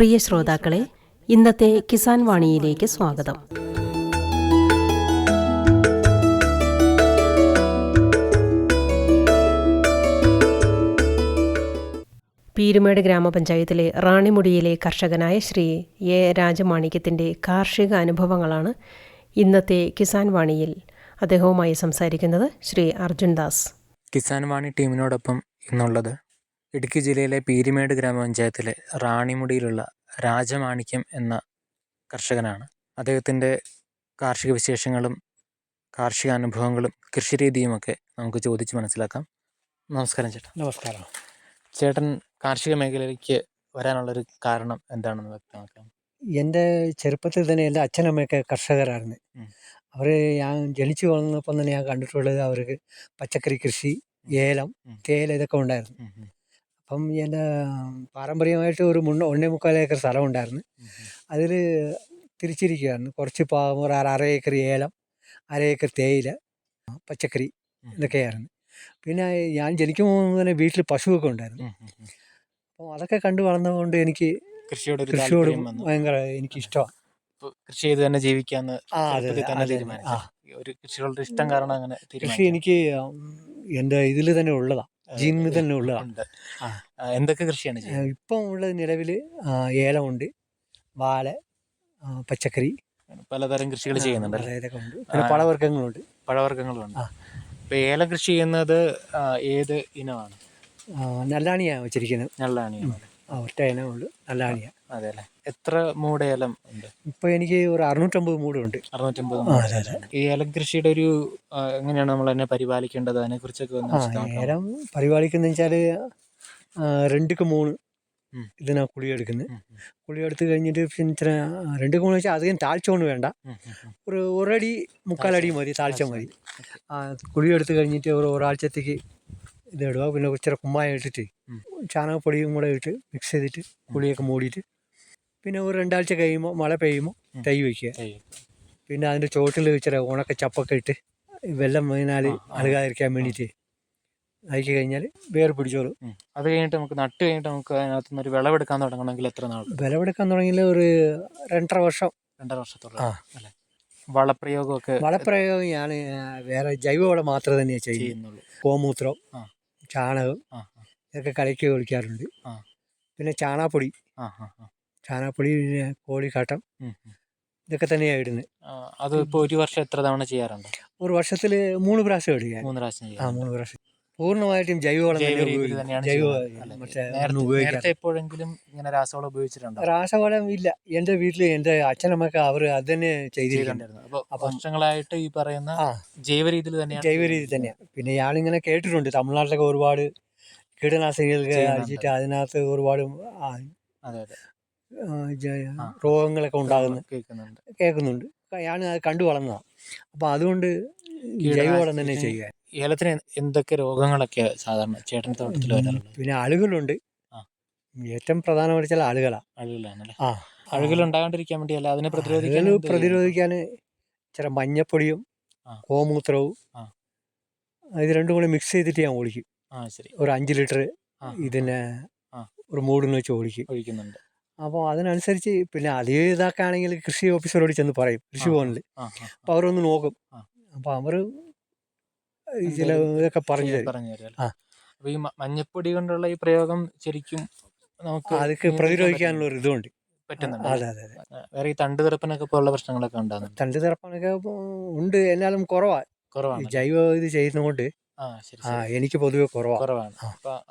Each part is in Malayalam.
പ്രിയ ശ്രോതാക്കളെ ഇന്നത്തെ കിസാൻ വാണിയിലേക്ക് സ്വാഗതം. പീരുമേട് ഗ്രാമപഞ്ചായത്തിലെ റാണിമുടിയിലെ കർഷകനായ ശ്രീ എ രാജമാണിക്യത്തിന്റെ കാർഷിക അനുഭവങ്ങളാണ് ഇന്നത്തെ കിസാൻ വാണിയിൽ. അദ്ദേഹവുമായി സംസാരിക്കുന്നത് ശ്രീ അർജുൻ ദാസ്. കിസാൻ വാണി ടീമിനോടൊപ്പം ഇന്നുള്ളത് ഇടുക്കി ജില്ലയിലെ പീരിമേട് ഗ്രാമപഞ്ചായത്തിലെ റാണിമുടിയിലുള്ള രാജമാണിക്യം എന്ന കർഷകനാണ്. അദ്ദേഹത്തിന്റെ കാർഷിക വിശേഷങ്ങളും കാർഷിക അനുഭവങ്ങളും കൃഷിരീതിയുമൊക്കെ നമുക്ക് ചോദിച്ച് മനസ്സിലാക്കാം. നമസ്കാരം ചേട്ടൻ നമസ്കാരം. ചേട്ടൻ കാർഷിക മേഖലയിലേക്ക് വരാനുള്ളൊരു കാരണം എന്താണെന്ന് വ്യക്തമാക്കാം. എന്റെ ചെറുപ്പത്തിൽ തന്നെ എന്റെ അച്ഛനമ്മയൊക്കെ കർഷകരായിരുന്നു. അവർ ഞാൻ ജനിച്ചു വളർന്നപ്പം തന്നെ ഞാൻ കണ്ടിട്ടുള്ളത് അവർക്ക് പച്ചക്കറി കൃഷി ഏലം. തേയില ഇതൊക്കെ ഉണ്ടായിരുന്നു. അപ്പം എന്റെ പാരമ്പര്യമായിട്ട് ഒരു മുന്നേ ഒന്നേ മുക്കാൽ ഏക്കർ സ്ഥലം ഉണ്ടായിരുന്നു. അതിൽ തിരിച്ചിരിക്കുകയായിരുന്നു കുറച്ച് പാവം ഒരു അര ഏക്കർ ഏലം അര ഏക്കർ തേയില പച്ചക്കറി. ഇതൊക്കെയായിരുന്നു. പിന്നെ ഞാൻ ജനിക്കുമ്പോൾ തന്നെ വീട്ടിൽ പശുവൊക്കെ ഉണ്ടായിരുന്നു. അപ്പോൾ അതൊക്കെ കണ്ടു വളർന്നതുകൊണ്ട് എനിക്ക് കൃഷിയോട് കൃഷിയോട് ഭയങ്കര എനിക്ക് ഇഷ്ടമാണ് കൃഷി ചെയ്ത് തന്നെ ജീവിക്കാന്ന് ഒരു കൃഷികളുടെ ഇഷ്ടം കാരണം അങ്ങനെ കൃഷി എനിക്ക് എന്റെ ഇതിൽ തന്നെ ഉള്ളതാ. ജീനിൽ തന്നെ ഉള്ളതാ ഉണ്ട്. ആ. ആ, എന്തൊക്കെ കൃഷിയാണ് ഇപ്പം ഉള്ളത് നിലവിൽ ഏലമുണ്ട് വാല പച്ചക്കറി പലതരം കൃഷികൾ ചെയ്യുന്നുണ്ട് പിന്നെ. പഴവർഗങ്ങളുണ്ട്. പഴവർഗങ്ങളുണ്ട്. ഇപ്പൊ ഏലം കൃഷി ചെയ്യുന്നത് ഏത് ഇനമാണ്? നല്ലാണിയാണ് വെച്ചിരിക്കുന്നത്. നല്ലാണിയാണ് ഒറ്റ ഇനമുള്ളൂ നല്ലാണിയാണ് അതെ അല്ലേ? എത്ര മൂട് ഏലം ഉണ്ട്? ഇപ്പം എനിക്ക് ഒരു അറുന്നൂറ്റമ്പത് മൂടുണ്ട് അറുന്നൂറ്റമ്പത് മൂട്. അതെ, അതെ. ഈ ഏലം കൃഷിയുടെ ഒരു ആ, എങ്ങനെയാണ് നമ്മൾ അതിനെ പരിപാലിക്കേണ്ടത്? അതിനെ കുറിച്ചൊക്കെ ഒന്ന് ആ? ഏലം പരിപാലിക്കുന്ന വെച്ചാൽ രണ്ടുക്ക് മൂന്ന് ഉം. ഇതിനാ കുളിയെടുക്കുന്നത് ഉം, ഉം, കുളിയെടുത്ത് കഴിഞ്ഞിട്ട് പിന്നെ ഇത്ര രണ്ടുക്ക് മൂന്ന് വെച്ചാൽ അധികം താഴ്ചകൊണ്ട് വേണ്ട. ഉം, ഉം, ഉം. ഒരു ഒരടി മുക്കാലടി മതി താഴ്ച മതി. ആ കുളിയെടുത്ത് കഴിഞ്ഞിട്ട് ഒരു ഒരാഴ്ചത്തേക്ക് ഇത് ഇടുക. പിന്നെ ഇച്ചിരി കുമ്മായ ഇട്ടിട്ട് ഉം. ചാണകപ്പൊടിയും കൂടെ ഇട്ട് മിക്സ് ചെയ്തിട്ട് കുളിയൊക്കെ മൂടിയിട്ട് പിന്നെ ഒരു രണ്ടാഴ്ച കഴിയുമ്പോൾ മഴ പെയ്യുമ്പോൾ തൈ വയ്ക്കുക. പിന്നെ അതിന്റെ ചോട്ടിൽ വെച്ചാൽ ഉണക്ക ചപ്പൊക്കെ ഇട്ട് വെള്ളം വീണാൽ. അഴുകാതിരിക്കാൻ വേണ്ടിയിട്ട് അയക്കി കഴിഞ്ഞാൽ വേറെ പിടിച്ചോളൂ. അത് കഴിഞ്ഞിട്ട് നമുക്ക് നട്ട് കഴിഞ്ഞിട്ട് നമുക്ക് അതിനകത്ത് നിന്ന് ഒരു വിളവെടുക്കാൻ തുടങ്ങണമെങ്കിൽ എത്ര നാൾ? വിളവെടുക്കാൻ തുടങ്ങിയാൽ ഒരു രണ്ടര വർഷം. രണ്ടര വർഷത്തോളം. അല്ലേ? വളപ്രയോഗമൊക്കെ വളപ്രയോഗം ഞാൻ വേറെ ജൈവവളം മാത്രമേ തന്നെയാണ് ചെയ്യുന്നുള്ളൂ. ഗോമൂത്രം ചാണകം ഇതൊക്കെ കലക്കി ഒഴിക്കാറുണ്ട്. പിന്നെ ചാണാപ്പൊടി. ആ. പിന്നെ കോഴിക്കാട്ടം. ഇതൊക്കെ തന്നെയാണ് ഇടുന്നത് ആ, അത് ഇപ്പൊ ഒരു വർഷം എത്ര തവണ ചെയ്യാറുണ്ട്? ഒരു വർഷത്തിൽ മൂന്ന് പ്രാവശ്യം ഇടുക മൂന്ന് പ്രാവശ്യം ആ മൂന്ന് പ്രാവശ്യം. പൂർണമായിട്ടും ജൈവവളം. നേരത്തെ എപ്പോഴെങ്കിലും ഇങ്ങനെ രാസവളം ഉപയോഗിച്ചിട്ടുണ്ടോ? രാസവളം ഇല്ല. എന്റെ വീട്ടിൽ എന്റെ അച്ഛനമ്മക്ക് അവർ അത് തന്നെ ചെയ്തിട്ടുണ്ടായിരുന്നു വർഷങ്ങളായിട്ട് ഈ പറയുന്ന ജൈവ രീതിയിൽ തന്നെയാണ് ജൈവ രീതി തന്നെയാണ് പിന്നെ ഞാനിങ്ങനെ കേട്ടിട്ടുണ്ട്. തമിഴ്നാട്ടിലൊക്കെ ഒരുപാട് കീടനാശിനികൾ. അടിച്ചിട്ട് അതിനകത്ത് ഒരുപാട് അതെ അതെ. രോഗങ്ങളൊക്കെ ഉണ്ടാകുന്നു കേൾക്കുന്നുണ്ട്. കേൾക്കുന്നുണ്ട്. ഞാൻ അത് കണ്ടു വളർന്നതാണ്. അപ്പോൾ അതുകൊണ്ട് ജൈവവളം തന്നെ ചെയ്യുക. ഏലത്തിന് എന്തൊക്കെ രോഗങ്ങളൊക്കെ സാധാരണ ചേട്ടൻ തോട്ടത്തിൽ വരാറുണ്ട്? പിന്നെ ആളുകളുണ്ട് ഏറ്റവും പ്രധാനമായിട്ട് ചില ആളുകളാണ് അളുകളാണല്ലേ ആ. അഴുകലുണ്ടാകാണ്ടിരിക്കാൻ വേണ്ടി വേണ്ടിയല്ല അതിനെ പ്രതിരോധിക്കാൻ? പ്രതിരോധിക്കാൻ ചില മഞ്ഞപ്പൊടിയും. ഗോമൂത്രവും ആ. ഇത് രണ്ടും കൂടെ മിക്സ് ചെയ്തിട്ട് ഞാൻ ഓടിക്കും ആ ശരി. ഒരു അഞ്ച് ലിറ്റർ ഇതിനെ ഒരു മൂടിന് വെച്ച് ഓടിക്കും ഒഴിക്കുന്നുണ്ട്. അപ്പോൾ അതിനനുസരിച്ച് പിന്നെ അതേ ഇതാക്കുകയാണെങ്കിൽ കൃഷി ഓഫീസറോട് ചെന്ന് പറയും കൃഷി. ഭവനിൽ അപ്പോൾ അവരൊന്ന് നോക്കും. അപ്പോൾ അവർ ചില ഇതൊക്കെ പറഞ്ഞു തരും. പറഞ്ഞു ആ. അപ്പൊ ഈ മഞ്ഞപ്പൊടി കൊണ്ടുള്ള ഈ പ്രയോഗം ശരിക്കും നമുക്ക് അതൊക്കെ പ്രതിരോധിക്കാനുള്ള ഒരു ഇതുണ്ട്. പറ്റുന്നുണ്ട് അതെ അതെ വേറെ ഈ തണ്ട് തിറപ്പനൊക്കെ പോലുള്ള പ്രശ്നങ്ങളൊക്കെ ഉണ്ടാകുന്നു തണ്ട് തിറപ്പനൊക്കെ ഉണ്ട് എന്നാലും കുറവാണ് കുറവാണ് ജൈവ ഇത് ചെയ്യുന്നതുകൊണ്ട് ആ എനിക്ക് പൊതുവെ കുറവാണ്. കുറവാണ്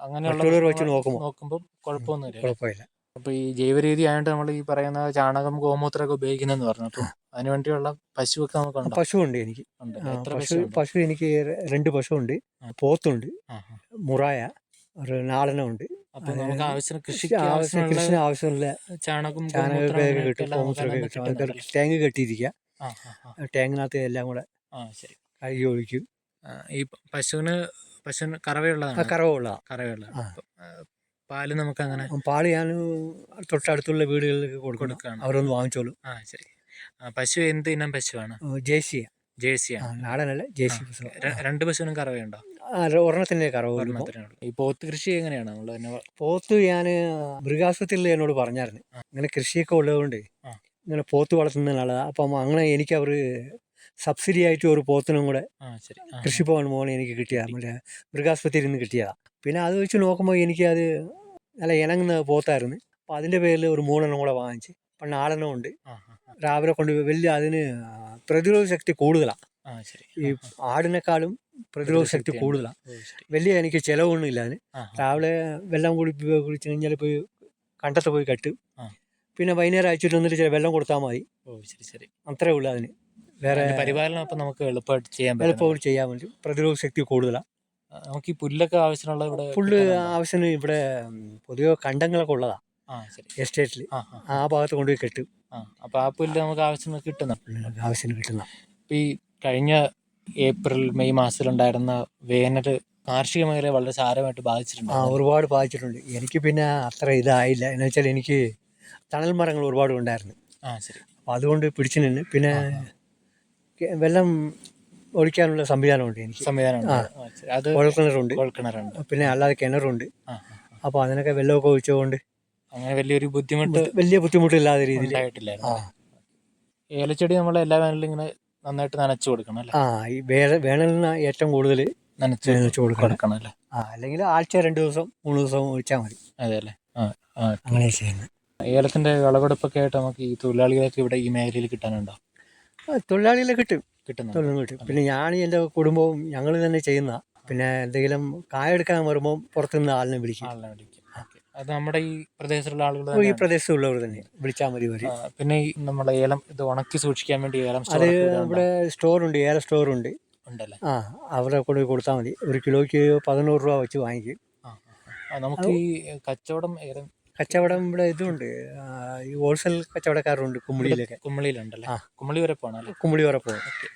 അങ്ങനെയുള്ള വെച്ച് നോക്കുമ്പോൾ നോക്കുമ്പോൾ കുഴപ്പമൊന്നുമില്ല കുഴപ്പമില്ല. അപ്പൊ ഈ ജൈവരീതി ആയിട്ട് ആയതുകൊണ്ട് നമ്മൾ ഈ പറയുന്ന ചാണകം ഗോമൂത്രമൊക്കെ ഉപയോഗിക്കുന്നതെന്ന് പറഞ്ഞു. അപ്പോൾ അതിന് വേണ്ടിയുള്ള പശുവൊക്കെ നമുക്ക് പശു ഉണ്ട്. എനിക്ക് പശു പശു എനിക്ക് രണ്ട് പശു ഉണ്ട് പോത്തുണ്ട്. മുറായ ഒരു നാടനമുണ്ട് അപ്പൊ നമുക്ക് ആവശ്യത്തിന് കൃഷിക്ക് കൃഷിന് ആവശ്യമുള്ള ചാണകം ഗോമൂത്രം കിട്ടും. ഗോമൂത്രമൊക്കെ? ടാങ്ക് കെട്ടിയിരിക്കുക. ടാങ്കിനകത്ത് എല്ലാം കൂടെ കഴുകി ഒഴിക്കും. ഈ പശുവിന് പശുവിന് കറവയുള്ളതാണ്? കറവുള്ള കറവയുള്ള. പാൽ നമുക്ക് അങ്ങനെ പാൽ ഞാൻ തൊട്ടടുത്തുള്ള വീടുകളിലേക്ക് കൊടുക്കണം. അവരൊന്ന് വാങ്ങിച്ചോളൂ. ആ ശരി. പശു എന്ത് ഇനം പശുവാണ്? ജേഴ്സിയ. ജേഴ്സിയാണ് നാടനല്ല ജേഴ്സി പശു. രണ്ട് പശുവിനും കറവയുണ്ടോ? ഒരെണ്ണത്തിന്റെ കറവ്. ഈ പോത്ത് കൃഷി എങ്ങനെയാണ്? നമ്മൾ തന്നെ പോത്ത് ഞാൻ മൃഗാശുപത്രിയിൽ എന്നോട് പറഞ്ഞായിരുന്നു. ഇങ്ങനെ കൃഷിയൊക്കെ ഉള്ളതുകൊണ്ട്. ഇങ്ങനെ പോത്ത് വളർത്തുന്ന നല്ലതാണ് അപ്പം അങ്ങനെ എനിക്ക് അവർ സബ്സിഡി ആയിട്ട് ഒരു പോത്തിനും കൂടെ ആ പോകാൻ പോകണം കൃഷിഭവൻ എനിക്ക് കിട്ടിയതാണ്. മറ്റേ മൃഗാശുപത്രിയിൽ നിന്ന് കിട്ടിയതാണ്. പിന്നെ അത് വെച്ച് നോക്കുമ്പോൾ എനിക്ക് അത് നല്ല ഇണങ്ങുന്ന പോത്തായിരുന്നു. അപ്പോൾ അതിന്റെ പേരിൽ ഒരു മൂന്നെണ്ണം കൂടെ വാങ്ങിച്ച്. അപ്പം നാലെണ്ണം ഉണ്ട്. രാവിലെ കൊണ്ട് വലിയ അതിന് പ്രതിരോധ ശക്തി കൂടുതലാണ് ഈ ആടിനേക്കാളും പ്രതിരോധ ശക്തി. കൂടുതലാണ് വലിയ എനിക്ക് ചിലവൊന്നും ഇല്ല അതിന്. രാവിലെ വെള്ളം കുടി കുടിച്ച് കഴിഞ്ഞാൽ പോയി കണ്ടത്ത് പോയി കെട്ടും. പിന്നെ വൈകുന്നേരം അയച്ചിട്ട് വന്നിട്ട് ചില വെള്ളം കൊടുത്താൽ മതി. ഓ ശരി ശരി. അത്രേ ഉള്ളൂ അതിന്. വേറെ പരിപാലനം അപ്പൊ നമുക്ക് എളുപ്പമായിട്ട് ചെയ്യാൻ എളുപ്പമായിട്ട് ചെയ്യാൻ പറ്റും. പ്രതിരോധ ശക്തി കൂടുതലാണ് നമുക്ക് ഈ പുല്ലൊക്കെ ആവശ്യമുള്ള ഇവിടെ പുല്ല്? ആവശ്യത്തിന് ഇവിടെ പൊതുവെ കണ്ടങ്ങളൊക്കെ ഉള്ളതാ. എസ്റ്റേറ്റിൽ ആ ഭാഗത്ത് കൊണ്ടുപോയി കെട്ടും. അപ്പൊ ആ പുല്ല് നമുക്ക് ആവശ്യത്തിന് കിട്ടുന്ന? ആവശ്യം ആവശ്യത്തിന് കിട്ടുന്ന ഈ കഴിഞ്ഞ ഏപ്രിൽ മെയ് മാസത്തിലുണ്ടായിരുന്ന വേനൽ കാർഷിക മേഖലയെ വളരെ സാരമായിട്ട് ബാധിച്ചിട്ടുണ്ട്. ആ ഒരുപാട് ബാധിച്ചിട്ടുണ്ട്. എനിക്ക് പിന്നെ അത്ര ഇതായില്ല. എന്ന് വെച്ചാൽ എനിക്ക് തണൽ മരങ്ങൾ ഒരുപാട് ഉണ്ടായിരുന്നു. ആ ശരി. അപ്പോൾ അതുകൊണ്ട് പിടിച്ചു നിന്ന് പിന്നെ വെള്ളം ഒഴിക്കാനുള്ള സംവിധാനമുണ്ട് എനിക്ക്. സംവിധാനമുണ്ട്. അത് കുഴൽക്കിണറുണ്ട്. കുഴൽക്കിണറുണ്ട്. പിന്നെ അല്ലാതെ കിണറുണ്ട്. അപ്പോൾ അതിനൊക്കെ വെള്ളമൊക്കെ ഒഴിച്ചുകൊണ്ട് അങ്ങനെ വലിയൊരു ബുദ്ധിമുട്ട് വലിയ ബുദ്ധിമുട്ടില്ലാത്ത രീതിയിൽ. ഏലച്ചെടി നമ്മൾ എല്ലാ വേനലും ഇങ്ങനെ നന്നായിട്ട് നനച്ചു കൊടുക്കണം അല്ലേ? ആ ഈ വേനൽ വേനലിന് ഏറ്റവും കൂടുതൽ നനച്ച് നനച്ചു കൊടുക്കണം. അല്ലേ? ആ അല്ലെങ്കിൽ ആഴ്ച രണ്ട് ദിവസം മൂന്ന് ദിവസം ഒഴിച്ചാൽ മതി. അതെ അല്ലേ? അങ്ങനെ ചെയ്യുന്നത് ഏലത്തിന്റെ വിളവെടുപ്പൊക്കെ ആയിട്ട് നമുക്ക് ഈ തൊഴിലാളികളൊക്കെ ഇവിടെ ഈ മേഖലയിൽ കിട്ടാനുണ്ടോ? തൊഴിലാളികളെ കിട്ടും. കിട്ടുന്നുണ്ട്. തൊഴിലും കിട്ടും. പിന്നെ ഞാൻ എന്റെ കുടുംബവും ഞങ്ങൾ തന്നെ ചെയ്യുന്ന പിന്നെ എന്തെങ്കിലും കായെടുക്കാൻ വരുമ്പോൾ പുറത്തുനിന്ന് ആളിനെ വിളിക്കും. ആളിനെ വിളിക്കും. ഓക്കെ. അത് നമ്മുടെ ഈ പ്രദേശത്തുള്ള ആളുകൾ ഈ തന്നെയാണ്. പ്രദേശത്തുള്ളവർ തന്നെ വിളിച്ചാൽ മതി വരും ആ, പിന്നെ ഈ നമ്മളെ ഏലം ഇത് ഉണക്കി സൂക്ഷിക്കാൻ വേണ്ടി ഏലം അത് store ഒക്കെ ഇവിടെ സ്റ്റോറുണ്ട് ഏല സ്റ്റോറുണ്ട് ഉണ്ടല്ലേ? ആ അവിടെ കൊണ്ട് കൊടുത്താൽ മതി. ഒരു കിലോയ്ക്ക് പതിനൂറ് രൂപ വെച്ച് വാങ്ങിക്കും. ആ, ആ, ആ. ആ, നമുക്ക് ഈ കച്ചവടം ഏലം കച്ചവടം ഇവിടെ ഇതുണ്ട്. ആ, ഈ ഹോൾസെയിൽ കച്ചവടക്കാരുണ്ട് കുമ്മിളിയിലൊക്കെ കുമ്മളിയിലുണ്ടല്ലേ ആ. കുമ്മളി വരെ പോകണം അല്ലേ കുമ്മിളി വരെ പോകും ഓക്കെ.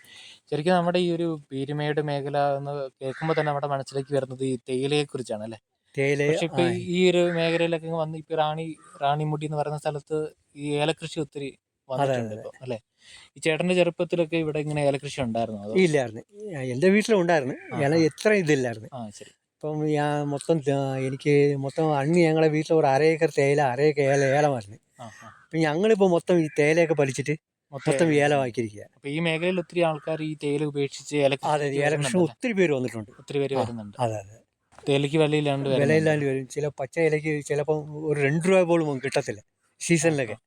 ശരിക്കും നമ്മുടെ ഈ ഒരു പീരുമേട് മേഖല എന്ന് കേൾക്കുമ്പോൾ തന്നെ നമ്മുടെ മനസ്സിലേക്ക് വരുന്നത് ഈ തേയിലയെ കുറിച്ചാണ് അല്ലേ? തേയില പക്ഷെ ഇപ്പൊ ഈ- ഈ ഒരു മേഖലയിലൊക്കെ ഇങ്ങ് വന്ന് ഇപ്പൊ റാണി റാണിമുടി എന്ന് പറയുന്ന സ്ഥലത്ത് ഈ ഏലകൃഷി ഒത്തിരി വന്നിട്ടുണ്ട് അതെ. ഇപ്പൊ അല്ലെ? ഈ ചേട്ടന്റെ ചെറുപ്പത്തിലൊക്കെ ഇവിടെ ഇങ്ങനെ ഏലകൃഷി ഉണ്ടായിരുന്നു അതോ? ഇല്ലായിരുന്നു. എന്റെ വീട്ടിലും ഉണ്ടായിരുന്നു ആ, ഞാൻ ആ. എത്ര ഇതില്ലായിരുന്നു. ആ ശരി. ഇപ്പം ഞാൻ മൊത്തം ത- എനിക്ക് മൊത്തം അണ്ണി ഞങ്ങളെ വീട്ടിൽ ഒരു അര ഏക്കർ തേയില അര ഏക്കർ ഏല ഏലമായിരുന്നു. ആ ആ അപ്പം ഞങ്ങളിപ്പോൾ മൊത്തം ഈ തേയിലയൊക്കെ പഠിച്ചിട്ട് മൊത്തം മൊത്തം ഏലമാക്കിയിരിക്കുക അപ്പൊ ഈ മേഖലയിൽ ഒത്തിരി ആൾക്കാർ ഈ തേയില ഉപേക്ഷിച്ച് അതെ ഏലകൃഷ്ണൻ ഒത്തിരി പേര് വന്നിട്ടുണ്ട്. ഒത്തിരി പേര് വരുന്നുണ്ട്. അതെ അതെ. തേയിലയ്ക്ക് വിലയില്ലാണ്ട്. വിലയില്ലാണ്ട് വരും. ചില പച്ച ഇലക്ക് ചിലപ്പോൾ ഒരു രണ്ട് രൂപ പോലും കിട്ടത്തില്ല സീസണിലൊക്കെ.